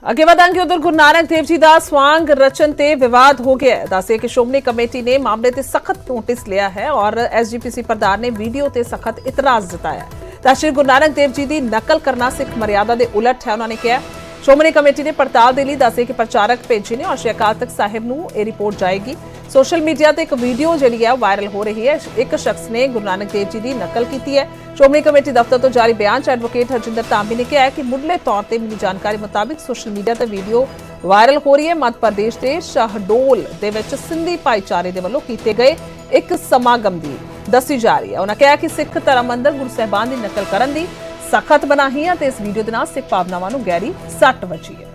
[SPEAKER 1] ਅੱਗੇ ਵਧਾਂਗੇ ਉਧਰ ਗੁਰੂ ਨਾਨਕ ਦੇਵ ਜੀ ਦਾ ਸਵਾਂਗ ਰਚਨ ਤੇ ਵਿਵਾਦ ਹੋ ਗਿਆ ਹੈ। ਦੱਸੇ ਕਿ ਸ਼੍ਰੋਮਣੀ ਕਮੇਟੀ ਨੇ ਮਾਮਲੇ ਤੇ ਸਖਤ ਨੋਟਿਸ ਲਿਆ ਹੈ ਔਰ ਐਸਜੀਪੀਸੀ ਪ੍ਰਧਾਨ ਨੇ ਵੀਡੀਓ ਤੇ ਸਖਤ ਇਤਰਾਜ਼ ਜਤਾਇਆ ਤਾਂ ਸ਼੍ਰੀ ਗੁਰੂ ਨਾਨਕ ਦੇਵ ਜੀ ਦੀ ਨਕਲ ਕਰਨਾ ਸਿੱਖ ਮਰਿਆਦਾ ਦੇ ਉਲਟ ਹੈ, ਉਹਨਾਂ ਨੇ ਕਿਹਾ ਸ਼੍ਰੋਮਣੀ ਕਮੇਟੀ ਨੇ ਪੜਤਾਲ ਦੇ ਲਈ ਦੱਸੇ ਕਿ ਪ੍ਰਚਾਰਕ ਭੇਜੇ ਨੇ ਔਰ ਸ਼੍ਰੀ ਅਕਾਲ ਤਖਤ ਸਾਹਿਬ ਨੂੰ ਇਹ ਰਿਪੋਰਟ ਜਾਏਗੀ। ਸੋਸ਼ਲ ਮੀਡੀਆ ਤੇ ਇੱਕ ਵੀਡੀਓ ਜਿਹੜੀ ਹੈ ਵਾਇਰਲ ਹੋ ਰਹੀ ਹੈ। ਇੱਕ ਸ਼ਖਸ ਨੇ ਗੁਰੂ ਨਾਨਕ ਦੇਵ ਜੀ ਦੀ ਨਕਲ ਕੀਤੀ ਹੈ। ਸ਼੍ਰੋਮਣੀ ਕਮੇਟੀ ਦਫ਼ਤਰ ਤੋਂ ਜਾਰੀ ਬਿਆਨ 'ਚ ਐਡਵੋਕੇਟ ਹਰਜਿੰਦਰ ਧਾਮੀ ਨੇ ਕਿਹਾ ਕਿ ਮੁੱਢਲੇ ਤੌਰ ਤੇ ਮਿਲੀ ਜਾਣਕਾਰੀ ਮੁਤਾਬਿਕ ਸੋਸ਼ਲ ਮੀਡੀਆ ਤੇ ਵੀਡੀਓ ਵਾਇਰਲ ਹੋ ਰਹੀ ਹੈ। ਮੱਧ ਪ੍ਰਦੇਸ਼ ਦੇ ਸ਼ਾਹਡੋਲ ਦੇ ਵਿੱਚ ਸਿੰਧੀ ਭਾਈਚਾਰੇ ਦੇ ਵੱਲੋਂ ਕੀਤੇ ਗਏ ਇੱਕ ਸਮਾਗਮ ਦੀ ਦੱਸੀ ਜਾ ਰਹੀ ਹੈ। ਉਹਨਾਂ ਕਿਹਾ ਕਿ ਸਿੱਖ ਧਰਮ ਅੰਦਰ ਗੁਰੂ ਸਾਹਿਬਾਨ ਦੀ ਨਕਲ ਕਰਨ ਦੀ ਸਖਤ ਮਨਾਹੀ ਹੈ ਤੇ ਇਸ ਵੀਡੀਓ ਦੇ ਨਾਲ ਸਿੱਖ ਭਾਵਨਾਵਾਂ ਨੂੰ ਗਹਿਰੀ ਸੱਟ ਵੱਜੀ ਹੈ।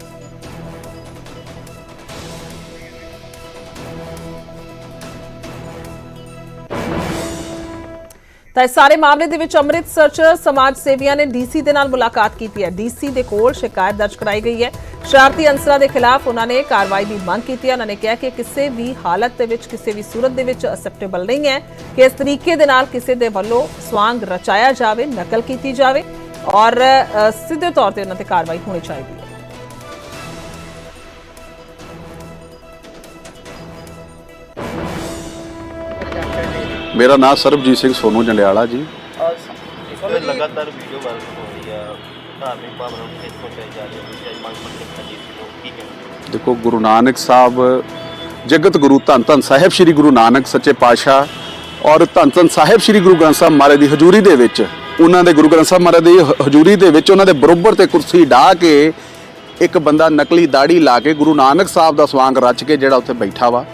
[SPEAKER 1] ਤਾਂ ਇਸ ਸਾਰੇ ਮਾਮਲੇ ਦੇ ਵਿੱਚ ਅੰਮ੍ਰਿਤਸਰ 'ਚ ਸਮਾਜ ਸੇਵੀਆਂ ਨੇ ਡੀਸੀ ਦੇ ਨਾਲ ਮੁਲਾਕਾਤ ਕੀਤੀ ਹੈ। ਡੀਸੀ ਦੇ ਕੋਲ ਸ਼ਿਕਾਇਤ ਦਰਜ ਕਰਾਈ ਗਈ ਹੈ। ਸ਼ਰਾਰਤੀ ਅੰਸਰਾਂ ਦੇ ਖਿਲਾਫ ਉਹਨਾਂ ਨੇ ਕਾਰਵਾਈ ਦੀ ਮੰਗ ਕੀਤੀ ਹੈ। ਉਹਨਾਂ ਨੇ ਕਿਹਾ ਕਿ ਕਿਸੇ ਵੀ ਹਾਲਤ ਦੇ ਵਿੱਚ, ਕਿਸੇ ਵੀ ਸੂਰਤ ਦੇ ਵਿੱਚ ਅਸੈਪਟੇਬਲ ਨਹੀਂ ਹੈ ਕਿ ਇਸ ਤਰੀਕੇ ਦੇ ਨਾਲ ਕਿਸੇ ਦੇ ਵੱਲੋਂ ਸਵਾਂਗ ਰਚਾਇਆ ਜਾਵੇ, ਨਕਲ ਕੀਤੀ ਜਾਵੇ। ਔਰ ਸਿੱਧੇ ਤੌਰ ਤੇ ਉਹਨਾਂ ਤੇ ਕਾਰਵਾਈ ਹੋਣੀ ਚਾਹੀਦੀ ਹੈ।
[SPEAKER 12] ਮੇਰਾ ਨਾਮ ਸਰਬਜੀਤ ਸਿੰਘ ਸੋਨੂ ਜੰਡਿਆਲਾ ਜੀ।
[SPEAKER 6] ਲਗਾਤਾਰ ਵੀਡੀਓ ਵਾਇਰਲ ਹੋ ਰਹੀ ਆ। ਧਾਰਮਿਕ ਭਾਵਨਾ ਨੂੰ ਠੇਸ ਪਹੁੰਚਾਈ ਜਾ ਰਹੀ ਹੈ? ਅੱਜ ਮੰਗ ਪੱਤਰ ਕੀ
[SPEAKER 12] ਦੇਖੋ ਗੁਰੂ ਨਾਨਕ ਸਾਹਿਬ ਜਗਤ ਗੁਰੂ ਧੰਨ ਧੰਨ ਸਾਹਿਬ ਸ੍ਰੀ ਗੁਰੂ ਨਾਨਕ ਸੱਚੇ ਪਾਤਸ਼ਾਹ ਔਰ ਧੰਨ ਧੰਨ ਸਾਹਿਬ ਸ੍ਰੀ ਗੁਰੂ ਗ੍ਰੰਥ ਸਾਹਿਬ ਮਹਾਰਾਜ ਦੀ ਹਜ਼ੂਰੀ ਦੇ ਵਿੱਚ ਉਹਨਾਂ ਦੇ ਗੁਰੂ ਗ੍ਰੰਥ ਸਾਹਿਬ ਮਹਾਰਾਜ ਦੀ ਹਜ਼ੂਰੀ ਦੇ ਵਿੱਚ ਉਹਨਾਂ ਦੇ ਬਰੋਬਰ ਤੇ ਕੁਰਸੀ ਢਾ ਕੇ ਇੱਕ ਬੰਦਾ ਨਕਲੀ ਦਾੜੀ ਲਾ ਕੇ ਗੁਰੂ ਨਾਨਕ ਸਾਹਿਬ ਦਾ ਸਵਾਂਗ ਰਚ ਕੇ ਜਿਹੜਾ ਉੱਥੇ ਬੈਠਾ ਵਾ।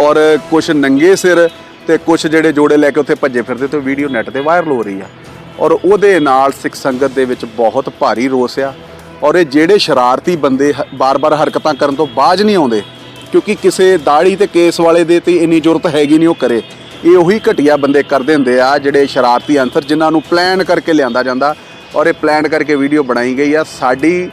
[SPEAKER 12] ਔਰ ਕੁਝ ਨੰਗੇ ਸਿਰ ਤੇ ਕੁਝ ਜਿਹੜੇ ਜੋੜੇ ਲੈ ਕੇ ਉੱਥੇ ਭੱਜੇ ਫਿਰਦੇ ਤੇ ਵੀਡੀਓ ਨੈਟ ਤੇ ਵਾਇਰਲ ਹੋ ਰਹੀ ਆ। ਔਰ ਉਹਦੇ ਨਾਲ ਸਿੱਖ ਸੰਗਤ ਦੇ ਵਿੱਚ ਬਹੁਤ ਭਾਰੀ ਰੋਸ ਆ। ਔਰ ਇਹ ਜਿਹੜੇ ਸ਼ਰਾਰਤੀ ਬੰਦੇ ਹ- ਬਾਰ-ਬਾਰ ਹਰਕਤਾਂ ਕਰਨ ਤੋਂ ਬਾਜ ਨਹੀਂ ਆਉਂਦੇ, ਕਿਉਂਕਿ ਕਿਸੇ ਦਾੜੀ ਤੇ ਕੇਸ ਵਾਲੇ ਦੇ ਤੇ ਇੰਨੀ ਜ਼ਰੂਰਤ ਹੈਗੀ ਨਹੀਂ ਉਹ ਕਰੇ। ਇਹ ਉਹੀ ਘਟੀਆ ਬੰਦੇ ਕਰਦੇ ਹੁੰਦੇ ਆ ਜਿਹੜੇ ਸ਼ਰਾਰਤੀ ਅੰਸਰ ਜਿਨ੍ਹਾਂ ਨੂੰ ਪਲਾਨ ਕਰਕੇ ਲਿਆਂਦਾ ਜਾਂਦਾ ਔਰ ਇਹ ਪਲਾਨ ਕਰਕੇ ਵੀਡੀਓ ਬਣਾਈ ਗਈ ਆ। ਸਾਡੀ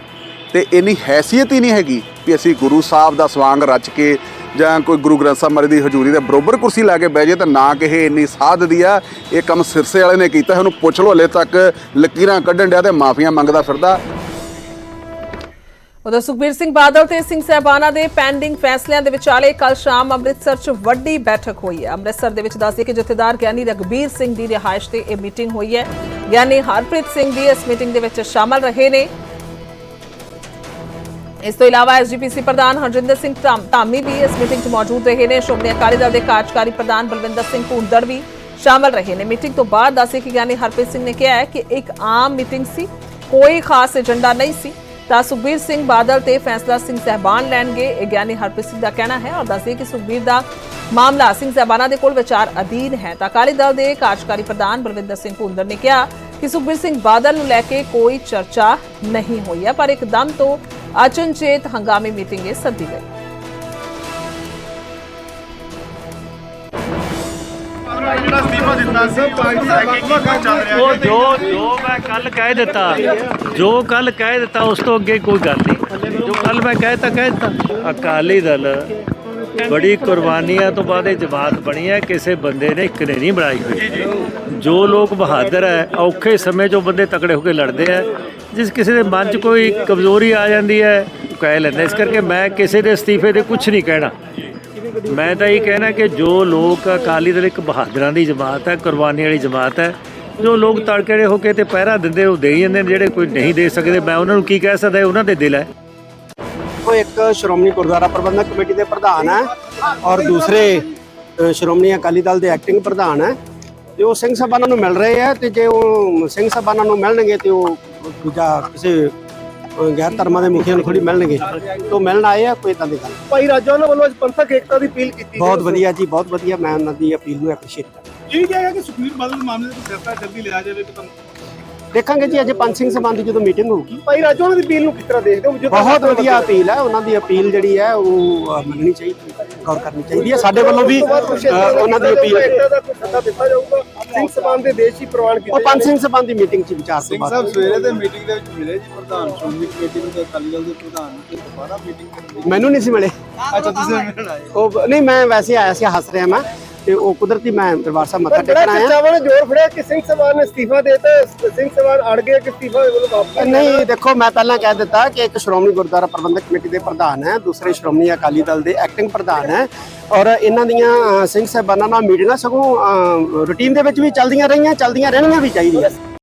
[SPEAKER 12] ਤੇ ਇੰਨੀ ਹੈਸੀਅਤ ਹੀ ਨਹੀਂ ਹੈਗੀ ਕਿ ਅਸੀਂ ਗੁਰੂ ਸਾਹਿਬ ਦਾ ਸਵਾਂਗ ਰਚ ਕੇ ਜਾਂ ਕੋਈ ਗੁਰੂ ਗ੍ਰੰਥ ਸਾਹਿਬ ਮਹਾਰਾਜ ਦੀ ਹਜ਼ੂਰੀ ਦੇ ਬਰੋਬਰ ਕੁਰਸੀ ਲਾ ਕੇ ਬਹਿ ਜੇ ਤਾਂ ਨਾ ਕਿਸੇ ਇੰਨੀ ਸਾਧ ਦੀ ਆ। ਇਹ ਕੰਮ ਸਿਰਸੇ ਵਾਲੇ ਨੇ ਕੀਤਾ, ਉਹਨੂੰ ਪੁੱਛ ਲਓ ਹਲੇ ਤੱਕ, ਲਕੀਰਾਂ ਕੱਢਣ ਡਿਆ ਤੇ ਮਾਫੀਆਂ ਮੰਗਦਾ ਫਿਰਦਾ।
[SPEAKER 1] ਉਧਰ ਸੁਖਬੀਰ ਸਿੰਘ ਬਾਦਲ ਤੇ ਸਿੰਘ ਸਹਿਬਾਨਾ ਦੇ ਪੈਂਡਿੰਗ ਫੈਸਲਿਆਂ ਦੇ ਵਿਚਾਲੇ ਕੱਲ ਸ਼ਾਮ ਅੰਮ੍ਰਿਤਸਰ 'ਚ ਵੱਡੀ ਬੈਠਕ ਹੋਈ ਹੈ। ਅੰਮ੍ਰਿਤਸਰ ਦੇ ਵਿੱਚ ਦੱਸਿਆ ਕਿ ਜਥੇਦਾਰ ਗਿਆਨੀ ਰਗਬੀਰ ਸਿੰਘ ਦੀ ਰਿਹਾਇਸ਼ ਤੇ ਇਹ ਮੀਟਿੰਗ ਹੋਈ ਹੈ। ਗਿਆਨੀ ਹਰਪ੍ਰੀਤ ਸਿੰਘ ਵੀ ਇਸ ਮੀਟਿੰਗ ਦੇ ਵਿੱਚ ਸ਼ਾਮਲ ਰਹੇ ਨੇ। ਇਸ ਤੋਂ ਇਲਾਵਾ ਐਸਜੀਪੀਸੀ ਪ੍ਰਧਾਨ ਹਰਜਿੰਦਰ ਸਿੰਘ ਧਾਮ- ਧਾਮੀ ਵੀ ਇਸ ਮੀਟਿੰਗ 'ਚ ਮੌਜੂਦ ਰਹੇ ਨੇ। ਸ਼੍ਰੋਮਣੀ ਅਕਾਲੀ ਦਲ ਦੇ ਕਾਰਜਕਾਰੀ ਪ੍ਰਧਾਨ ਬਲਵਿੰਦਰ ਸਿੰਘ ਭੂੰਦੜ ਵੀ ਸ਼ਾਮਲ ਰਹੇ ਨੇ। ਮੀਟਿੰਗ ਤੋਂ ਬਾਅਦ ਦੱਸੇ ਕਿ ਗਿਆਨੀ ਹਰਪ੍ਰੀਤ ਸਿੰਘ ਨੇ ਕਿਹਾ ਹੈ ਕਿ ਇੱਕ ਆਮ ਮੀਟਿੰਗ ਸੀ, ਕੋਈ ਖਾਸ ਏਜੰਡਾ ਨਹੀਂ ਸੀ। ਤਾਂ ਸੁਖਬੀਰ ਸਿੰਘ ਬਾਦਲ ਤੇ ਫੈਸਲਾ ਸਿੰਘ ਸਹਿਬਾਨ ਲੈਣਗੇ। ਇਹ ਗਿਆਨੀ ਹਰਪ੍ਰੀਤ ਸਿੰਘ ਦਾ ਕਹਿਣਾ ਹੈ ਔਰ ਦੱਸੇ ਕਿ ਸੁਖਬੀਰ ਦਾ ਮਾਮਲਾ ਸਿੰਘ ਸਹਿਬਾਨਾ ਦੇ ਕੋਲ ਵਿਚਾਰ ਅਧੀਨ ਹੈ। ਤਾਂ ਅਕਾਲੀ ਦਲ ਦੇ ਕਾਰਜਕਾਰੀ ਪ੍ਰਧਾਨ ਬਲਵਿੰਦਰ ਸਿੰਘ ਭੁੰਦਰ ਨੇ ਕਿਹਾ ਕਿ ਸੁਖਬੀਰ ਸਿੰਘ ਬਾਦਲ ਨੂੰ ਲੈ ਕੇ ਕੋਈ ਚਰਚਾ ਨਹੀਂ ਹੋਈ ਹੈ, ਪਰ ਇੱਕਦਮ ਤੋਂ ਅਚਨਚੇਤ ਹੰਗਾਮੀ ਮੀਟਿੰਗ ਇਹ ਸੱਦੀ ਗਈ।
[SPEAKER 8] ਉਹ ਜੋ ਜੋ ਮੈਂ ਕੱਲ ਕਹਿ ਦਿੱਤਾ ਜੋ ਕੱਲ ਕਹਿ ਦਿੱਤਾ ਉਸ ਤੋਂ ਅੱਗੇ ਕੋਈ ਗੱਲ ਨਹੀਂ। ਜੋ ਕੱਲ ਮੈਂ ਕਹਿ ਦਿੱਤਾ ਕਹਿ ਦਿੱਤਾ। ਅਕਾਲੀ ਦਲ ਬੜੀ ਕੁਰਬਾਨੀਆਂ ਤੋਂ ਬਾਅਦ ਇਹ ਜਮਾਤ ਬਣੀ ਹੈ ਕਿਸੇ ਬੰਦੇ ਨੇ ਇੱਕ ਨੇ ਨਹੀਂ ਬਣਾਈ ਹੋਈ। ਜੋ ਲੋਕ ਬਹਾਦਰ ਹੈ ਔਖੇ ਸਮੇਂ 'ਚੋਂ ਬੰਦੇ ਤਕੜੇ ਹੋ ਕੇ ਲੜਦੇ ਆ ਜਿਸ ਕਿਸੇ ਦੇ ਮਨ 'ਚ ਕੋਈ ਕਮਜ਼ੋਰੀ ਆ ਜਾਂਦੀ ਹੈ ਕਹਿ ਲੈਂਦਾ ਇਸ ਕਰਕੇ ਮੈਂ ਕਿਸੇ ਦੇ ਅਸਤੀਫੇ ਤੇ ਕੁਝ ਨਹੀਂ ਕਹਿਣਾ। ਮੈਂ ਤਾਂ ਇਹ ਕਹਿਣਾ ਕਿ ਜੋ ਲੋਕ ਅਕਾਲੀ ਦਲ ਇੱਕ ਬਹਾਦਰਾਂ ਦੀ ਜਮਾਤ ਹੈ ਕੁਰਬਾਨੀ ਵਾਲੀ ਜਮਾਤ ਹੈ ਜੋ ਲੋਕ ਤੜਕੜੇ ਹੋ ਕੇ ਤੇ ਪਹਿਰਾ ਦਿੰਦੇ ਉਹ ਦੇ ਹੀ ਜਾਂਦੇ ਨੇ ਜਿਹੜੇ ਕੋਈ ਨਹੀਂ ਦੇ ਸਕਦੇ। ਮੈਂ ਉਹਨਾਂ ਨੂੰ ਕੀ ਕਹਿ ਸਕਦਾ ਉਹਨਾਂ ਦੇ ਦਿਲ ਹੈ।
[SPEAKER 13] ਉਹ ਇੱਕ ਸ਼੍ਰੋਮਣੀ ਗੁਰਦੁਆਰਾ ਪ੍ਰਬੰਧਕ ਕਮੇਟੀ ਦੇ ਪ੍ਰਧਾਨ ਹੈ ਔਰ ਦੂਸਰੇ ਸ਼੍ਰੋਮਣੀ ਅਕਾਲੀ ਦਲ ਦੇ ਐਕਟਿੰਗ ਪ੍ਰਧਾਨ ਹੈ। ਤੇ ਉਹ ਸਿੰਘ ਸਾਹਿਬਾਨਾਂ ਨੂੰ ਮਿਲ ਰਹੇ ਆ ਤੇ ਜੇ ਉਹ ਸਿੰਘ ਸਾਹਿਬਾਨਾਂ ਨੂੰ ਮਿਲਣਗੇ ਤੇ ਉਹ ਦੂਜਾ ਕਿਸੇ ਗੈਰ ਧਰਮਾਂ ਦੇ ਮੁਖੀਆਂ ਨੂੰ ਥੋੜੀ ਮਿਲਣਗੇ ਤੋਂ ਮਿਲਣ ਆਏ ਆ ਕੋਈ ਤਾਂ ਦੀ ਗੱਲ
[SPEAKER 7] ਭਾਈ ਰਾਜੋਆਣਾ ਵੱਲੋਂ ਅੱਜ ਪੰਥਕ ਏਕਤਾ ਦੀ ਅਪੀਲ ਕੀਤੀ
[SPEAKER 13] ਬਹੁਤ ਵਧੀਆ ਜੀ ਬਹੁਤ ਵਧੀਆ। ਮੈਂ ਉਹਨਾਂ ਦੀ ਅਪੀਲ ਨੂੰ ਐਪਰੀਸ਼ੀਏਟ ਕਰਦਾ।
[SPEAKER 7] ਕਿਹਾ ਕਿ ਸੁਖਬੀਰ ਬਾਦਲ ਮਾਮਲੇ ਤੋਂ ਫੈਸਲਾ ਜਲਦੀ ਲਿਆ ਜਾਵੇ ਕਿ
[SPEAKER 13] ਦੇਖਾਂਗੇ ਜੀ ਅੱਜ ਪੰਜ ਸਿੰਘ ਸਭਾ ਦੀ ਜਦੋਂ ਮੀਟਿੰਗ ਹੋਊਗੀ।
[SPEAKER 7] ਭਾਈ ਰਾਜੋਆਣਾ ਦੀ ਅਪੀਲ ਨੂੰ ਕਿਸ ਤਰ੍ਹਾਂ ਦੇਖਦੇ ਹੋ? ਜਦੋਂ
[SPEAKER 13] ਬਹੁਤ ਵਧੀਆ ਅਪੀਲ ਹੈ ਉਹਨਾਂ ਦੀ ਅਪੀਲ ਜਿਹੜੀ ਹੈ ਉਹ ਮੰਨਣੀ ਚਾਹੀਦੀ ਹੈ ਗੌਰ ਕਰਨੀ ਚਾਹੀਦੀ ਹੈ। ਸਾਡੇ ਵੱਲੋਂ ਵੀ ਉਹਨਾਂ ਦੀ ਅਪੀਲ
[SPEAKER 7] ਏਕਤਾ ਦਾ ਕੋਈ ਸੱਦਾ ਦਿੱਤਾ ਜਾਊਗਾ? ਸਿੰਘ ਸਮਾਨ ਦੇ ਦੇਸ਼ ਹੀ ਪ੍ਰਵਾਨ ਕੀਤੇ
[SPEAKER 13] ਉਹ ਪੰਜ ਸਿੰਘ ਸਭਾ ਦੀ ਮੀਟਿੰਗ 'ਚ ਵਿਚਾਰ ਤੋਂ ਬਾਅਦ।
[SPEAKER 3] ਸਵੇਰੇ ਦੇ ਮੀਟਿੰਗ ਦੇ ਵਿੱਚ ਮਿਲੇ ਜੀ ਪ੍ਰਧਾਨ ਸ਼੍ਰੋਮਣੀ ਕਮੇਟੀ ਨੂੰ ਤੇ ਅਕਾਲੀ ਦਲ ਦੇ ਪ੍ਰਧਾਨ ਨੂੰ ਤੇ ਦੁਬਾਰਾ ਮੀਟਿੰਗ
[SPEAKER 13] ਮੈਨੂੰ ਨਹੀਂ ਸੀ ਮਿਲੇ।
[SPEAKER 3] ਅੱਛਾ ਤੁਸੀਂ ਮਿਲਣ ਆਏ।
[SPEAKER 13] ਉਹ ਨਹੀਂ ਮੈਂ ਵੈਸੇ ਆਇਆ ਸੀ ਹੱਸ ਰਿਹਾ ਮੈਂ। ਤੇ ਉਹ ਕੁਦਰਤੀ ਮੈਂ ਦਰਬਾਰ ਸਾਹਿਬ ਮੱਥਾ ਟੇਕਣ ਆਇਆ।
[SPEAKER 7] ਚਰਚਾਵਾਂ ਨੇ ਜ਼ੋਰ ਫੜਿਆ ਕਿ ਸਿੰਘ ਸਮਾਨ ਨੇ ਅਸਤੀਫਾ ਦਿੱਤਾ ਸਿੰਘ ਸਮਾਨ ਅੜ ਗਏ ਕਿ ਅਸਤੀਫਾ ਉਹਨੂੰ ਵਾਪਸ
[SPEAKER 13] ਨਹੀਂ ਦੇਖੋ ਮੈਂ ਪਹਿਲਾਂ ਕਹਿ ਦਿੱਤਾ ਕਿ ਇੱਕ ਸ਼੍ਰੋਮਣੀ ਗੁਰਦੁਆਰਾ ਪ੍ਰਬੰਧਕ ਕਮੇਟੀ ਦੇ ਪ੍ਰਧਾਨ ਹੈ ਦੂਸਰੇ ਸ਼੍ਰੋਮਣੀ ਅਕਾਲੀ ਦਲ ਦੇ ਐਕਟਿੰਗ ਪ੍ਰਧਾਨ ਹੈ ਔਰ ਇਹਨਾਂ ਦੀਆਂ ਸਿੰਘ ਸਾਹਿਬਾਨਾਂ ਨਾਲ ਮੀਟਿੰਗਾਂ ਸਗੋਂ ਰੂਟੀਨ ਦੇ ਵਿੱਚ ਵੀ ਚੱਲਦੀਆਂ ਰਹੀਆਂ ਚੱਲਦੀਆਂ ਰਹਿਣੀਆਂ ਵੀ ਚਾਹੀਦੀਆਂ।